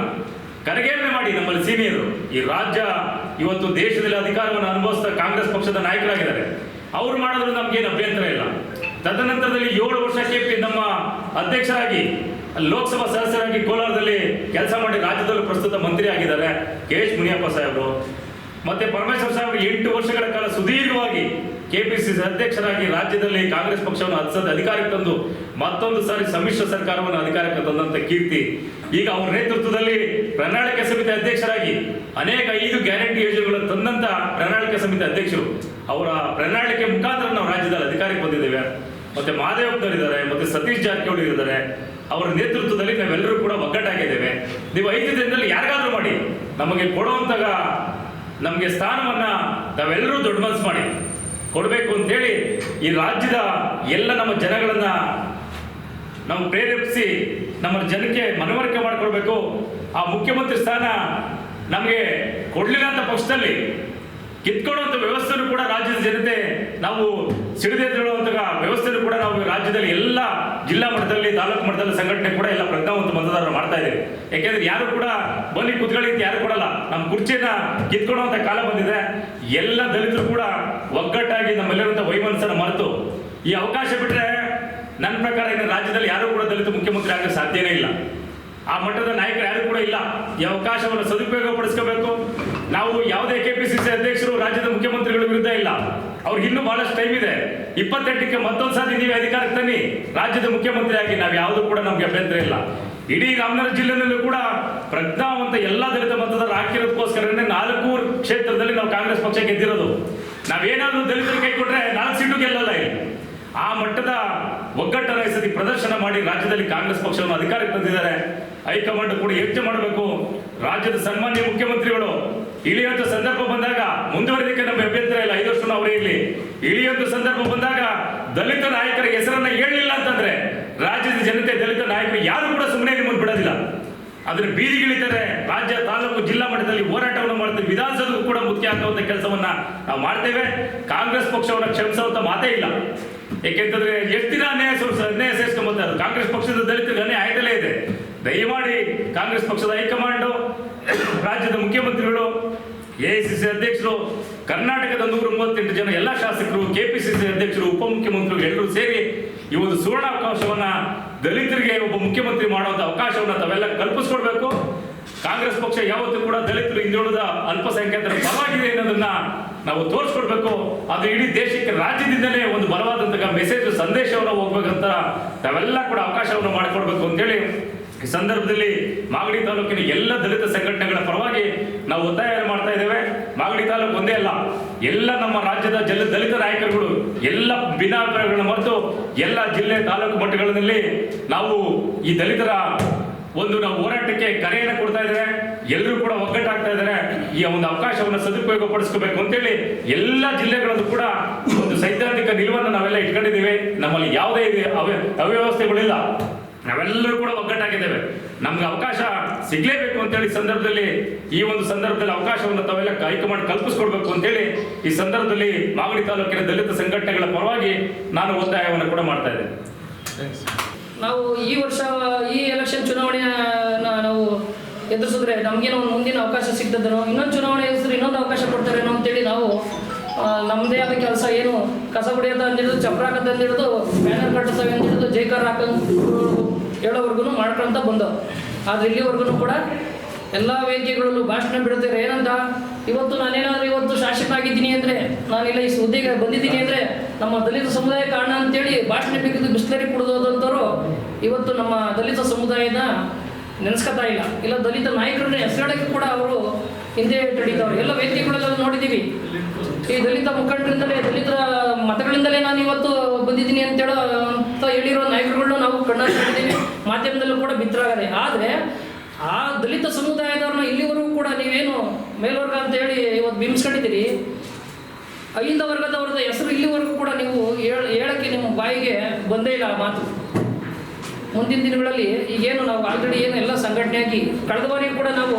ಕರಗೇರಣೆ ಮಾಡಿ ನಮ್ಮಲ್ಲಿ ಸೀನಿಯರು, ಈ ರಾಜ್ಯ ಇವತ್ತು ದೇಶದಲ್ಲಿ ಅಧಿಕಾರವನ್ನು ಅನುಭವಿಸ್ತಾ ಕಾಂಗ್ರೆಸ್ ಪಕ್ಷದ ನಾಯಕರಾಗಿದ್ದಾರೆ. ಅವ್ರು ಮಾಡಿದ್ರು ನಮ್ಗೇನು ಅಭ್ಯಂತರ ಇಲ್ಲ. ತದನಂತರದಲ್ಲಿ ಏಳು ವರ್ಷ ಕೆಪಿ ನಮ್ಮ ಅಧ್ಯಕ್ಷರಾಗಿ, ಲೋಕಸಭಾ ಸದಸ್ಯರಾಗಿ ಕೋಲಾರದಲ್ಲಿ ಕೆಲಸ ಮಾಡಿ ರಾಜ್ಯದಲ್ಲೂ ಪ್ರಸ್ತುತ ಮಂತ್ರಿ ಆಗಿದ್ದಾರೆ ಕೆ ಎಚ್ ಮುನಿಯಪ್ಪ ಸಾಹೇಬರು. ಮತ್ತೆ ಪರಮೇಶ್ವರ್ ಸಾಹೇಬರು ಎಂಟು ವರ್ಷಗಳ ಕಾಲ ಸುದೀರ್ಘವಾಗಿ ಕೆಪಿಸಿಸಿ ಅಧ್ಯಕ್ಷರಾಗಿ ರಾಜ್ಯದಲ್ಲಿ ಕಾಂಗ್ರೆಸ್ ಪಕ್ಷವನ್ನು ಹತ್ಸದ ಅಧಿಕಾರಕ್ಕೆ ತಂದು ಮತ್ತೊಂದು ಸಾರಿ ಸಮ್ಮಿಶ್ರ ಸರ್ಕಾರವನ್ನು ಅಧಿಕಾರಕ್ಕೆ ತಂದಂತ ಕೀರ್ತಿ. ಈಗ ಅವರ ನೇತೃತ್ವದಲ್ಲಿ ಪ್ರಣಾಳಿಕೆ ಸಮಿತಿ ಅಧ್ಯಕ್ಷರಾಗಿ ಅನೇಕ ಐದು ಗ್ಯಾರಂಟಿ ಯೋಜನೆಗಳನ್ನು ತಂದಂತ ಪ್ರಣಾಳಿಕೆ ಸಮಿತಿ ಅಧ್ಯಕ್ಷರು. ಅವರ ಪ್ರಣಾಳಿಕೆ ಮುಖಾಂತರ ನಾವು ರಾಜ್ಯದಲ್ಲಿ ಅಧಿಕಾರಕ್ಕೆ ಬಂದಿದ್ದೇವೆ. ಮತ್ತೆ ಮಹಾದೇವಪ್ಪನವರು ಇದ್ದಾರೆ, ಮತ್ತೆ ಸತೀಶ್ ಜಾರಕಿಹೊಳಿ ಇದ್ದಾರೆ. ಅವರ ನೇತೃತ್ವದಲ್ಲಿ ನಾವೆಲ್ಲರೂ ಕೂಡ ಒಗ್ಗಟ್ಟಾಗಿದ್ದೇವೆ. ನೀವು ಐದು ದಿನದಲ್ಲಿ ಯಾರಿಗಾದ್ರೂ ಮಾಡಿ, ನಮಗೆ ಕೊಡುವಂತಹ ನಮಗೆ ಸ್ಥಾನವನ್ನ ನಾವೆಲ್ಲರೂ ದೊಡ್ಡ ಮನಸ್ಸು ಮಾಡಿ ಕೊಡಬೇಕು ಅಂತೇಳಿ ಈ ರಾಜ್ಯದ ಎಲ್ಲ ನಮ್ಮ ಜನಗಳನ್ನ ನಾವು ಪ್ರೇರೇಪಿಸಿ ನಮ್ಮ ಜನಕ್ಕೆ ಮನವರಿಕೆ ಮಾಡಿಕೊಡ್ಬೇಕು ಆ ಮುಖ್ಯಮಂತ್ರಿ ಸ್ಥಾನ ನಮಗೆ ಕೊಡ್ಲಿಲ್ಲ ಅಂತ ಪಕ್ಷದಲ್ಲಿ ಕಿತ್ಕೊಳ್ಳುವಂಥ ವ್ಯವಸ್ಥೆನೂ ಕೂಡ ರಾಜ್ಯದ ಜನತೆ ನಾವು ಸಿಡಿದೆದ್ದೇಳುವಂಥ ವ್ಯವಸ್ಥೆ ಕೂಡ ನಾವು ರಾಜ್ಯದಲ್ಲಿ ಎಲ್ಲ ಜಿಲ್ಲಾ ಮಟ್ಟದಲ್ಲಿ, ತಾಲೂಕು ಮಟ್ಟದಲ್ಲಿ ಸಂಘಟನೆ ಕೂಡ ಎಲ್ಲ ಪ್ರಜ್ಞಾವಂತ ಮತದಾರರು ಮಾಡ್ತಾ ಇದ್ದೇವೆ. ಯಾಕೆಂದ್ರೆ ಯಾರು ಕೂಡ ಬನ್ನಿ ಕುತ್ಕೊಳ್ಳಿ ಅಂತ ಯಾರು ಕೊಡಲ್ಲ. ನಮ್ಮ ಕುರ್ಚಿನ ಕಿತ್ಕೊಳ್ಳುವಂತ ಕಾಲ ಬಂದಿದೆ. ಎಲ್ಲ ದಲಿತರು ಕೂಡ ಒಗ್ಗಟ್ಟಾಗಿ ನಮ್ಮೆಲ್ಲರಂತ ವೈಮನಸ್ಸನ್ನು ಮರೆತು ಈ ಅವಕಾಶ ಬಿಟ್ಟರೆ ನನ್ನ ಪ್ರಕಾರ ಇನ್ನು ರಾಜ್ಯದಲ್ಲಿ ಯಾರು ಕೂಡ ದಲಿತ ಮುಖ್ಯಮಂತ್ರಿ ಆಗಲು ಸಾಧ್ಯನೇ ಇಲ್ಲ. ಆ ಮಟ್ಟದ ನಾಯಕರು ಯಾರು ಕೂಡ ಇಲ್ಲ. ಈ ಅವಕಾಶವನ್ನು ಸದುಪಯೋಗ ಪಡಿಸ್ಕೋಬೇಕು. ನಾವು ಯಾವುದೇ ಕೆಪಿಸಿಸಿ ಅಧ್ಯಕ್ಷರು ರಾಜ್ಯದ ಮುಖ್ಯಮಂತ್ರಿಗಳ ವಿರುದ್ಧ ಇಲ್ಲ. ಅವ್ರಿಗೆ ಇನ್ನೂ ಬಹಳಷ್ಟು ಟೈಮ್ ಇದೆ. ಇಪ್ಪತ್ತೆಂಟಕ್ಕೆ ಮತ್ತೊಂದು ಸಾರಿ ನೀವು ಅಧಿಕಾರಕ್ಕೆ ತನ್ನಿ. ರಾಜ್ಯದ ಮುಖ್ಯಮಂತ್ರಿ ಆಗಿ ನಾವು ಯಾವುದು ಕೂಡ ನಮ್ಗೆ ಅಭ್ಯಂತರ ಇಲ್ಲ. ಇಡೀ ರಾಮನಗರ ಜಿಲ್ಲೆಯಲ್ಲೂ ಕೂಡ ಪ್ರಜ್ಞಾವಂತ ಎಲ್ಲ ದಲಿತ ಮತದಾರರು ಹಾಕಿರೋದಕ್ಕೋಸ್ಕರನೇ ನಾಲ್ಕು ಕ್ಷೇತ್ರದಲ್ಲಿ ನಾವು ಕಾಂಗ್ರೆಸ್ ಪಕ್ಷ ಗೆದ್ದಿರೋದು. ನಾವೇನಾದ್ರೂ ದಲಿತರು ಕೈ ಕೊಟ್ರೆ ನಾಲ್ಕು ಸೀಟು ಗೆಲ್ಲಲ್ಲ ಇಲ್ಲಿ. ಆ ಮಟ್ಟದ ಒಗ್ಗಟ್ಟನ ಸತಿ ಪ್ರದರ್ಶನ ಮಾಡಿ ರಾಜ್ಯದಲ್ಲಿ ಕಾಂಗ್ರೆಸ್ ಪಕ್ಷವನ್ನು ಅಧಿಕಾರಕ್ಕೆ ತಂದಿದ್ದಾರೆ. ಹೈಕಮಾಂಡ್ ಕೂಡ ಯೋಚನೆ ಮಾಡಬೇಕು. ರಾಜ್ಯದ ಸನ್ಮಾನ್ಯ ಮುಖ್ಯಮಂತ್ರಿಗಳು ಇಳಿಯುವಂತ ಸಂದರ್ಭ ಬಂದಾಗ ಮುಂದುವರಿದಕ್ಕೆ ನಮ್ಮ ಅಭ್ಯಂತರ ಇಲ್ಲ, ಐದು ವರ್ಷ ಅವರೇ ಇಲ್ಲಿ ಇಳಿಯುವಂತ ಸಂದರ್ಭ ಬಂದಾಗ ದಲಿತ ನಾಯಕರ ಹೆಸರನ್ನ ಹೇಳಲಿಲ್ಲ ಅಂತಂದ್ರೆ ರಾಜ್ಯದ ಜನತೆ ದಲಿತ ನಾಯಕರು ಯಾರು ಕೂಡ ಸುಮ್ಮನೆ ನಿಮ್ಮನ್ನು ಬಿಡೋದಿಲ್ಲ. ಅದ್ರ ಬೀದಿಗಿಳಿತಾರೆ ರಾಜ್ಯ ತಾಲೂಕು ಜಿಲ್ಲಾ ಮಟ್ಟದಲ್ಲಿ ಹೋರಾಟವನ್ನು ಮಾಡ್ತಾರೆ. ವಿಧಾನಸಭೆಗೂ ಕೂಡ ಮುಖ್ಯ ಆಗುವಂತ ಕೆಲಸವನ್ನ ನಾವು ಮಾಡ್ತೇವೆ. ಕಾಂಗ್ರೆಸ್ ಪಕ್ಷವನ್ನ ಕ್ಷಮಿಸುವಂತ ಮಾತೇ ಇಲ್ಲ. ಏಕೆಂತಂದ್ರೆ ಎಷ್ಟು ದಿನ ಅನ್ಯಾಯ ಅನ್ಯಾಯ ಸೇರಿಸ್ಕೊಂಬತ್ತಾರೆ ಕಾಂಗ್ರೆಸ್ ಪಕ್ಷದ ದಲಿತರಿಗೆ ಅನ್ಯಾಯ ಆಯ್ತಲೇ ಇದೆ. ದಯಮಾಡಿ ಕಾಂಗ್ರೆಸ್ ಪಕ್ಷದ ಹೈಕಮಾಂಡು ರಾಜ್ಯದ ಮುಖ್ಯಮಂತ್ರಿಗಳು ಎಐಸಿಸಿ ಅಧ್ಯಕ್ಷರು, ಕರ್ನಾಟಕದ ನೂರ ಮೂವತ್ತೆಂಟು ಜನ ಎಲ್ಲ ಶಾಸಕರು ಕೆಪಿಸಿಸಿ ಅಧ್ಯಕ್ಷರು, ಉಪಮುಖ್ಯಮಂತ್ರಿಗಳು ಎಲ್ಲರೂ ಸೇರಿ ಈ ಒಂದು ಸುವರ್ಣ ಅವಕಾಶವನ್ನ ದಲಿತರಿಗೆ ಒಬ್ಬ ಮುಖ್ಯಮಂತ್ರಿ ಮಾಡುವಂಥ ಅವಕಾಶವನ್ನ ತಾವೆಲ್ಲ ಕಲ್ಪಿಸ್ಕೊಡ್ಬೇಕು. ಕಾಂಗ್ರೆಸ್ ಪಕ್ಷ ಯಾವತ್ತೂ ಕೂಡ ದಲಿತರು ಹಿಂದುಳಿದ ಅಲ್ಪಸಂಖ್ಯಾತರ ಪರವಾಗಿದೆ ಅನ್ನೋದನ್ನ ನಾವು ತೋರಿಸ್ಕೊಡ್ಬೇಕು. ಅದು ಇಡೀ ದೇಶಕ್ಕೆ, ರಾಜ್ಯದಿಂದಲೇ ಒಂದು ಬಲವಾದಂತಹ ಮೆಸೇಜ್ ಸಂದೇಶವನ್ನು ಹೋಗ್ಬೇಕಂತ ನಾವೆಲ್ಲ ಕೂಡ ಅವಕಾಶವನ್ನು ಮಾಡಿಕೊಡ್ಬೇಕು ಅಂತೇಳಿ ಈ ಸಂದರ್ಭದಲ್ಲಿ ಮಾಗಡಿ ತಾಲೂಕಿನ ಎಲ್ಲ ದಲಿತ ಸಂಘಟನೆಗಳ ಪರವಾಗಿ ನಾವು ಒತ್ತಾಯ ಮಾಡ್ತಾ ಇದ್ದೇವೆ. ಮಾಗಡಿ ತಾಲೂಕು ಒಂದೇ ಅಲ್ಲ, ಎಲ್ಲ ನಮ್ಮ ರಾಜ್ಯದ ಜಲ ದಲಿತ ನಾಯಕರುಗಳು ಎಲ್ಲ ಭಿನ್ನಾಭಿಪ್ರಾಯಗಳನ್ನು ಮರೆತು ಎಲ್ಲ ಜಿಲ್ಲೆ ತಾಲೂಕು ಮಟ್ಟಗಳಲ್ಲಿ ನಾವು ಈ ದಲಿತರ ಒಂದು ನಾವು ಹೋರಾಟಕ್ಕೆ ಕರೆಯನ್ನು ಕೊಡ್ತಾ ಇದ್ದಾರೆ ಎಲ್ಲರೂ ಕೂಡ ಒಗ್ಗಟ್ಟಾಗ್ತಾ ಇದ್ದಾರೆ. ಈ ಒಂದು ಅವಕಾಶವನ್ನು ಸದುಪಯೋಗ ಪಡಿಸ್ಕೋಬೇಕು ಅಂತೇಳಿ ಎಲ್ಲ ಜಿಲ್ಲೆಗಳಲ್ಲೂ ಕೂಡ ಒಂದು ಸೈದ್ಧಾಂತಿಕ ನಿಲುವನ್ನು ನಾವೆಲ್ಲ ಇಟ್ಕೊಂಡಿದ್ದೀವಿ. ನಮ್ಮಲ್ಲಿ ಯಾವುದೇ ಅವ್ಯವಸ್ಥೆಗಳಿಲ್ಲ. ನಾವೆಲ್ಲರೂ ಕೂಡ ಒಗ್ಗಟ್ಟಾಗಿದ್ದೇವೆ. ನಮ್ಗೆ ಅವಕಾಶ ಸಿಗ್ಲೇಬೇಕು ಅಂತೇಳಿ ಸಂದರ್ಭದಲ್ಲಿ ಈ ಒಂದು ಸಂದರ್ಭದಲ್ಲಿ ಅವಕಾಶವನ್ನು ತಾವೆಲ್ಲ ಹೈಕಮಾಂಡ್ ಕಲ್ಪಿಸ್ಕೊಡ್ಬೇಕು ಅಂತೇಳಿ ಈ ಸಂದರ್ಭದಲ್ಲಿ ಮಾಗಡಿ ತಾಲೂಕಿನ ದಲಿತ ಸಂಘಟನೆಗಳ ಪರವಾಗಿ ನಾನು ಒತ್ತಾಯವನ್ನು ಕೂಡ ಮಾಡ್ತಾ ಇದ್ದೇನೆ. ನಾವು ಈ ವರ್ಷ ಈ ಎಲೆಕ್ಷನ್ ಚುನಾವಣೆಯ ನಾವು ಎದುರಿಸಿದ್ರೆ ನಮಗೇನೋ ಒಂದು ಮುಂದಿನ ಅವಕಾಶ ಸಿಗ್ತದೇನೋ ಇನ್ನೊಂದು ಚುನಾವಣೆ ಎದುರಿಸಿದ್ರೆ ಇನ್ನೊಂದು ಅವಕಾಶ ಕೊಡ್ತಾರೇನೋ ಅಂತೇಳಿ ನಾವು ನಮ್ಮದೇ ಆದ ಕೆಲಸ ಏನು? ಕಸ ಹೊಡೆಯೋದು ಅಂದಿಡಿದು ಹಾಕೋದು ಅಂದಿಡಿದು ಬ್ಯಾನರ್ ಕಟ್ಟೋದು ಅಂದಿಡಿದು ಜೈಕಾರ ಹಾಕೊಂಡು ಹೇಳೋವರೆಗೂ ಮಾಡ್ಕೊಂತ ಬಂದವು ಆದರೆ ಇಲ್ಲಿವರೆಗೂ ಕೂಡ ಎಲ್ಲ ವೇದಿಕೆಗಳಲ್ಲೂ ಭಾಷಣ ಬಿಡ್ತಾರೆ ಏನಂತ ಇವತ್ತು ನಾನೇನಾದರೂ ಇವತ್ತು ಶಾಸಕನಾಗಿದ್ದೀನಿ ಅಂದರೆ, ನಾನಿಲ್ಲ ಈ ಹುದ್ದೆಗೆ ಬಂದಿದ್ದೀನಿ ಅಂದರೆ, ನಮ್ಮ ದಲಿತ ಸಮುದಾಯ ಕಾರಣ ಅಂತೇಳಿ ಭಾಷಣ ಬೇಕಿದ್ದು ಬಿಸ್ಲರಿ ಕುಡಿದೋದಂಥವ್ರು ಇವತ್ತು ನಮ್ಮ ದಲಿತ ಸಮುದಾಯನ ನೆನೆಸ್ಕೊತಾ ಇಲ್ಲ. ಇಲ್ಲ, ದಲಿತ ನಾಯಕರನ್ನ ಹೆಸರಾಡಕ್ಕೆ ಕೂಡ ಅವರು ಹಿಂದೆ ತಡೀತಾವ್ರು ಎಲ್ಲ ವೇದಿಕೆಗಳೆಲ್ಲ ನೋಡಿದ್ದೀವಿ ಈ ದಲಿತ ಮುಖಂಡರಿಂದಲೇ ದಲಿತರ ಮತಗಳಿಂದಲೇ ನಾನು ಇವತ್ತು ಬಂದಿದ್ದೀನಿ ಅಂತೇಳೋ ಅಂತ ಹೇಳಿರೋ ನಾಯಕರುಗಳನ್ನ ನಾವು ಕಣ್ಣಿದ್ದೀವಿ ಮಾಧ್ಯಮದಲ್ಲೂ ಕೂಡ ಬಿತ್ತರಾಗದೆ. ಆದರೆ ಆ ದಲಿತ ಸಮುದಾಯದವ್ರನ್ನ ಇಲ್ಲಿವರೆಗೂ ಕೂಡ ನೀವೇನು ಮೇಲ್ವರ್ಗ ಅಂತ ಹೇಳಿ ಇವತ್ತು ಬಿಂಬಿಸ್ಕೊಂಡಿದ್ದೀರಿ. ಅಹಿಂದ ವರ್ಗದವ್ರದ ಹೆಸರು ಇಲ್ಲಿವರೆಗೂ ಕೂಡ ನೀವು ಹೇಳ, ಹೇಳಕ್ಕೆ ನಿಮ್ಮ ಬಾಯಿಗೆ ಬಂದೇ ಇಲ್ಲ ಆ ಮಾತು. ಮುಂದಿನ ದಿನಗಳಲ್ಲಿ ಈಗೇನು ನಾವು ಆಲ್ರೆಡಿ ಏನು ಎಲ್ಲ ಸಂಘಟನೆಯಾಗಿ, ಕಳೆದ ಬಾರಿ ಕೂಡ ನಾವು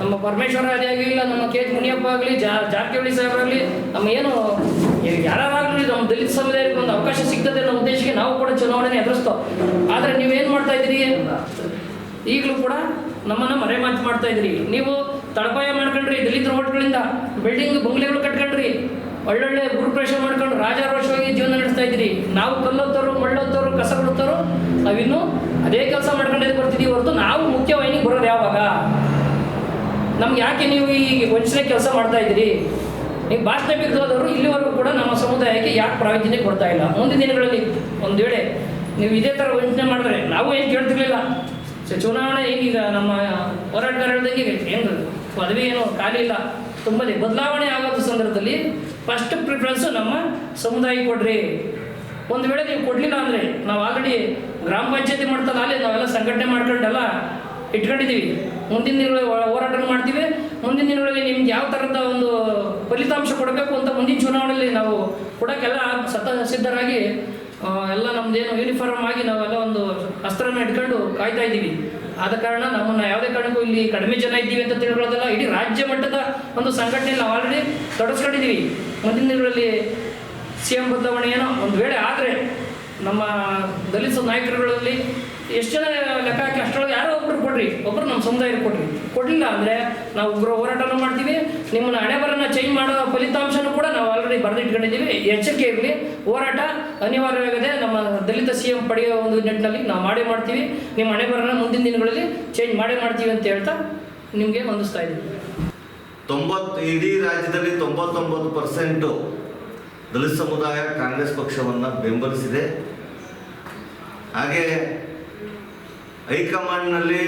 ನಮ್ಮ ಪರಮೇಶ್ವರ ಆಗಲಿ ನಮ್ಮ ಕೆ ಎಚ್ ಮುನಿಯಪ್ಪ ಆಗಲಿ, ಜಾ, ಜಾರಕಿಹೊಳಿ ಸಾಹೇಬರಾಗಲಿ ನಮ್ಮ ಏನು ಯಾರಾಗಲಿ ನಮ್ಮ ದಲಿತ ಸಮುದಾಯಕ್ಕೆ ಒಂದು ಅವಕಾಶ ಸಿಗ್ತದೆ ಅನ್ನೋ ಉದ್ದೇಶಕ್ಕೆ ನಾವು ಕೂಡ ಚುನಾವಣೆ ಎದುರಿಸ್ತೋ ಆದರೆ ನೀವೇನು ಮಾಡ್ತಾ ಇದ್ದೀರಿ? ಈಗಲೂ ಕೂಡ ನಮ್ಮನ್ನು ಮರೆಮಾಚು ಮಾಡ್ತಾ ಇದ್ದೀರಿ. ನೀವು ತಳಪಾಯ ಮಾಡ್ಕೊಂಡ್ರಿ, ದಲಿತರ ಓಟ್ಗಳಿಂದ ಬಿಲ್ಡಿಂಗ್ ಬಂಗ್ಲೆಗಳು ಕಟ್ಕೊಂಡ್ರಿ. ಒಳ್ಳೊಳ್ಳೆ ಗುರುಪ್ರವೇಶ ಮಾಡ್ಕೊಂಡು ರಾಜಾರೋಷವಾಗಿ ಜೀವನ ನಡೆಸ್ತಾ ಇದ್ದೀರಿ. ನಾವು ಕಲ್ಲೊತ್ತವರು ಮಳ್ಳೋತ್ತವರು ಕಸ ಬಿಡುತ್ತವರು ನಾವಿನ್ನೂ ಅದೇ ಕೆಲಸ ಮಾಡ್ಕೊಂಡೇ ಬರ್ತಿದ್ದೀವಿ ಹೊರತು ನಾವು ಮುಖ್ಯವಾಹಿನಿಗೆ ಬರೋದು ಯಾವಾಗ? ನಮ್ಗೆ ಯಾಕೆ ನೀವು ಈ ವಂಚನೆ ಕೆಲಸ ಮಾಡ್ತಾ ಇದ್ದೀರಿ? ನೀವು ಭಾಷಣ ಇಲ್ಲಿವರೆಗೂ ಕೂಡ ನಮ್ಮ ಸಮುದಾಯಕ್ಕೆ ಯಾಕೆ ಪ್ರಾವಿಧ್ಯ ಕೊಡ್ತಾ ಇಲ್ಲ? ಮುಂದಿನ ದಿನಗಳಲ್ಲಿ ಒಂದು ವೇಳೆ ನೀವು ಇದೇ ಥರ ವಂಚನೆ ಮಾಡಿದ್ರೆ ನಾವು ಏನು ಕೇಳ್ತಿರ್ಲಿಲ್ಲ ಸೊ ಚುನಾವಣೆ ಏನೀಗ ನಮ್ಮ ಹೋರಾಟಗಾರದಂಗೆ ಏನು ಪದವಿ ಏನು ಖಾಲಿ ಇಲ್ಲ. ತುಂಬ ಬದಲಾವಣೆ ಆಗೋದು ಸಂದರ್ಭದಲ್ಲಿ ಫಸ್ಟ್ ಪ್ರಿಫರೆನ್ಸು ನಮ್ಮ ಸಮುದಾಯ ಕೊಡ್ರಿ. ಒಂದು ವೇಳೆ ನೀವು ಕೊಡಲಿಲ್ಲ ಅಂದರೆ ನಾವು ಆಲ್ರೆಡಿ ಗ್ರಾಮ ಪಂಚಾಯತಿ ಮಾಡ್ತಲ್ಲ ಅಲ್ಲಿ ನಾವೆಲ್ಲ ಸಂಘಟನೆ ಮಾಡ್ಕೊಂಡೆಲ್ಲ ಇಟ್ಕೊಂಡಿದ್ದೀವಿ. ಮುಂದಿನ ದಿನಗಳಲ್ಲಿ ಹೋರಾಟ ಮಾಡ್ತೀವಿ. ಮುಂದಿನ ದಿನಗಳಲ್ಲಿ ನಿಮ್ಗೆ ಯಾವ ಥರದ ಒಂದು ಫಲಿತಾಂಶ ಕೊಡಬೇಕು ಅಂತ ಮುಂದಿನ ಚುನಾವಣೆಯಲ್ಲಿ ನಾವು ಕೊಡೋಕ್ಕೆಲ್ಲ ಸತ ಸಿದ್ಧರಾಗಿ ಎಲ್ಲ ಎಲ್ಲ ನಮ್ಮದೇನು ಯೂನಿಫಾರ್ಮ್ ಆಗಿ ನಾವೆಲ್ಲ ಒಂದು ಅಸ್ತ್ರನ ಇಟ್ಕೊಂಡು ಕಾಯ್ತಾ ಇದ್ದೀವಿ. ಆದ ಕಾರಣ ನಮ್ಮನ್ನು ಯಾವುದೇ ಕಾರಣಕ್ಕೂ ಇಲ್ಲಿ ಕಡಿಮೆ ಜನ ಇದ್ದೀವಿ ಅಂತ ತಿಳ್ಕೊಳ್ಳೋದಲ್ಲ, ಇಡೀ ರಾಜ್ಯ ಮಟ್ಟದ ಒಂದು ಸಂಘಟನೆಯಲ್ಲಿ ನಾವು ಆಲ್ರೆಡಿ ತೊಡಸ್ಕೊಂಡಿದ್ದೀವಿ. ಮುಂದಿನ ದಿನಗಳಲ್ಲಿ ಸಿ ಎಂ ಬದಲಾವಣೆ ಏನೋ ಒಂದು ವೇಳೆ ಆದರೆ ನಮ್ಮ ದಲಿತ ನಾಯಕರುಗಳಲ್ಲಿ ಎಷ್ಟು ಜನ ಲೆಕ್ಕ ಹಾಕಿ ಅಷ್ಟರೊಳಗೆ ಯಾರೋ ಒಬ್ರು ಕೊಡ್ರಿ. ಒಬ್ರು ನಮ್ಮ ಸಮುದಾಯಕ್ಕೆ ಕೊಡ್ರಿ. ಕೊಡಲಿಲ್ಲ ಅಂದರೆ ನಾವು ಉಗ್ರ ಹೋರಾಟನೂ ಮಾಡ್ತೀವಿ. ನಿಮ್ಮನ್ನ ಹಣೆಬರನ್ನ ಚೇಂಜ್ ಮಾಡೋ ಫಲಿತಾಂಶನೂ ಕೂಡ ನಾವು ಆಲ್ರೆಡಿ ಬರೆದಿಟ್ಕೊಂಡಿದ್ದೀವಿ. ಎಚ್ಚರಿಕೆ ಇರಲಿ. ಹೋರಾಟ ಅನಿವಾರ್ಯವಾಗಿದೆ. ನಮ್ಮ ದಲಿತ ಸಿ ಎಂ ಪಡೆಯೋ ಒಂದು ನಿಟ್ಟಿನಲ್ಲಿ ನಾವು ಮಾಡೇ ಮಾಡ್ತೀವಿ. ನಿಮ್ಮ ಹಣೆಬರನ್ನ ಮುಂದಿನ ದಿನಗಳಲ್ಲಿ ಚೇಂಜ್ ಮಾಡೇ ಮಾಡ್ತೀವಿ ಅಂತ ಹೇಳ್ತಾ ನಿಮಗೆ ಹೊಂದಿಸ್ತಾ ಇದ್ದೀವಿ ತೊಂಬತ್ತು, ಇಡೀ ರಾಜ್ಯದಲ್ಲಿ ತೊಂಬತ್ತೊಂಬತ್ತು ಪರ್ಸೆಂಟು ದಲಿತ ಸಮುದಾಯ ಕಾಂಗ್ರೆಸ್ ಪಕ್ಷವನ್ನು ಬೆಂಬಲಿಸಿದೆ. ಹಾಗೆ ಹೈಕಮಾಂಡ್ನಲ್ಲಿ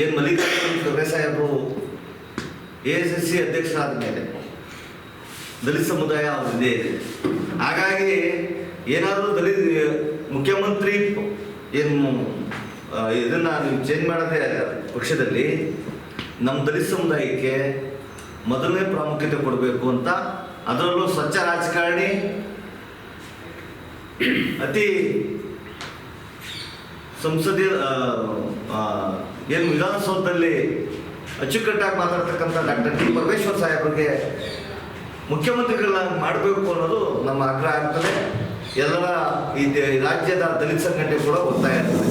ಏನು ಮಲ್ಲಿಕಾರ್ಜುನ ಖರ್ಗೆ ಸಾಹೇಬರು ಎ ಎಸ್ ಎಸ್ ಸಿ ಅಧ್ಯಕ್ಷರಾದ ಮೇಲೆ ದಲಿತ ಸಮುದಾಯ ಅವರಿದೆ. ಹಾಗಾಗಿ ಏನಾದರೂ ದಲಿತ, ಮುಖ್ಯಮಂತ್ರಿ ಏನು ಇದನ್ನ ನೀವು ಚೇಂಜ್ ಮಾಡದೆ ಪಕ್ಷದಲ್ಲಿ ನಮ್ಮ ದಲಿತ ಸಮುದಾಯಕ್ಕೆ ಮೊದಲನೇ ಪ್ರಾಮುಖ್ಯತೆ ಕೊಡಬೇಕು ಅಂತ ಅದರಲ್ಲೂ ಸ್ವಚ್ಛ ರಾಜಕಾರಣಿ ಅತಿ ಸಂಸದೀಯ ಏನು ವಿಧಾನಸೌಧದಲ್ಲಿ ಅಚ್ಚುಕಟ್ಟಾಗಿ ಮಾತಾಡ್ತಕ್ಕಂಥ ಡಾಕ್ಟರ್ ಟಿ ಪರಮೇಶ್ವರ್ ಸಾಹೇಬರಿಗೆ ಮುಖ್ಯಮಂತ್ರಿಗಳನ್ನ ಮಾಡಬೇಕು ಅನ್ನೋದು ನಮ್ಮ ಆಗ್ರಹ ಆಗ್ತದೆ. ಎಲ್ಲರ ಈ ರಾಜ್ಯದ ದಲಿತ ಸಂಘಟನೆ ಕೂಡ ಒತ್ತಾಯ ಇರ್ತದೆ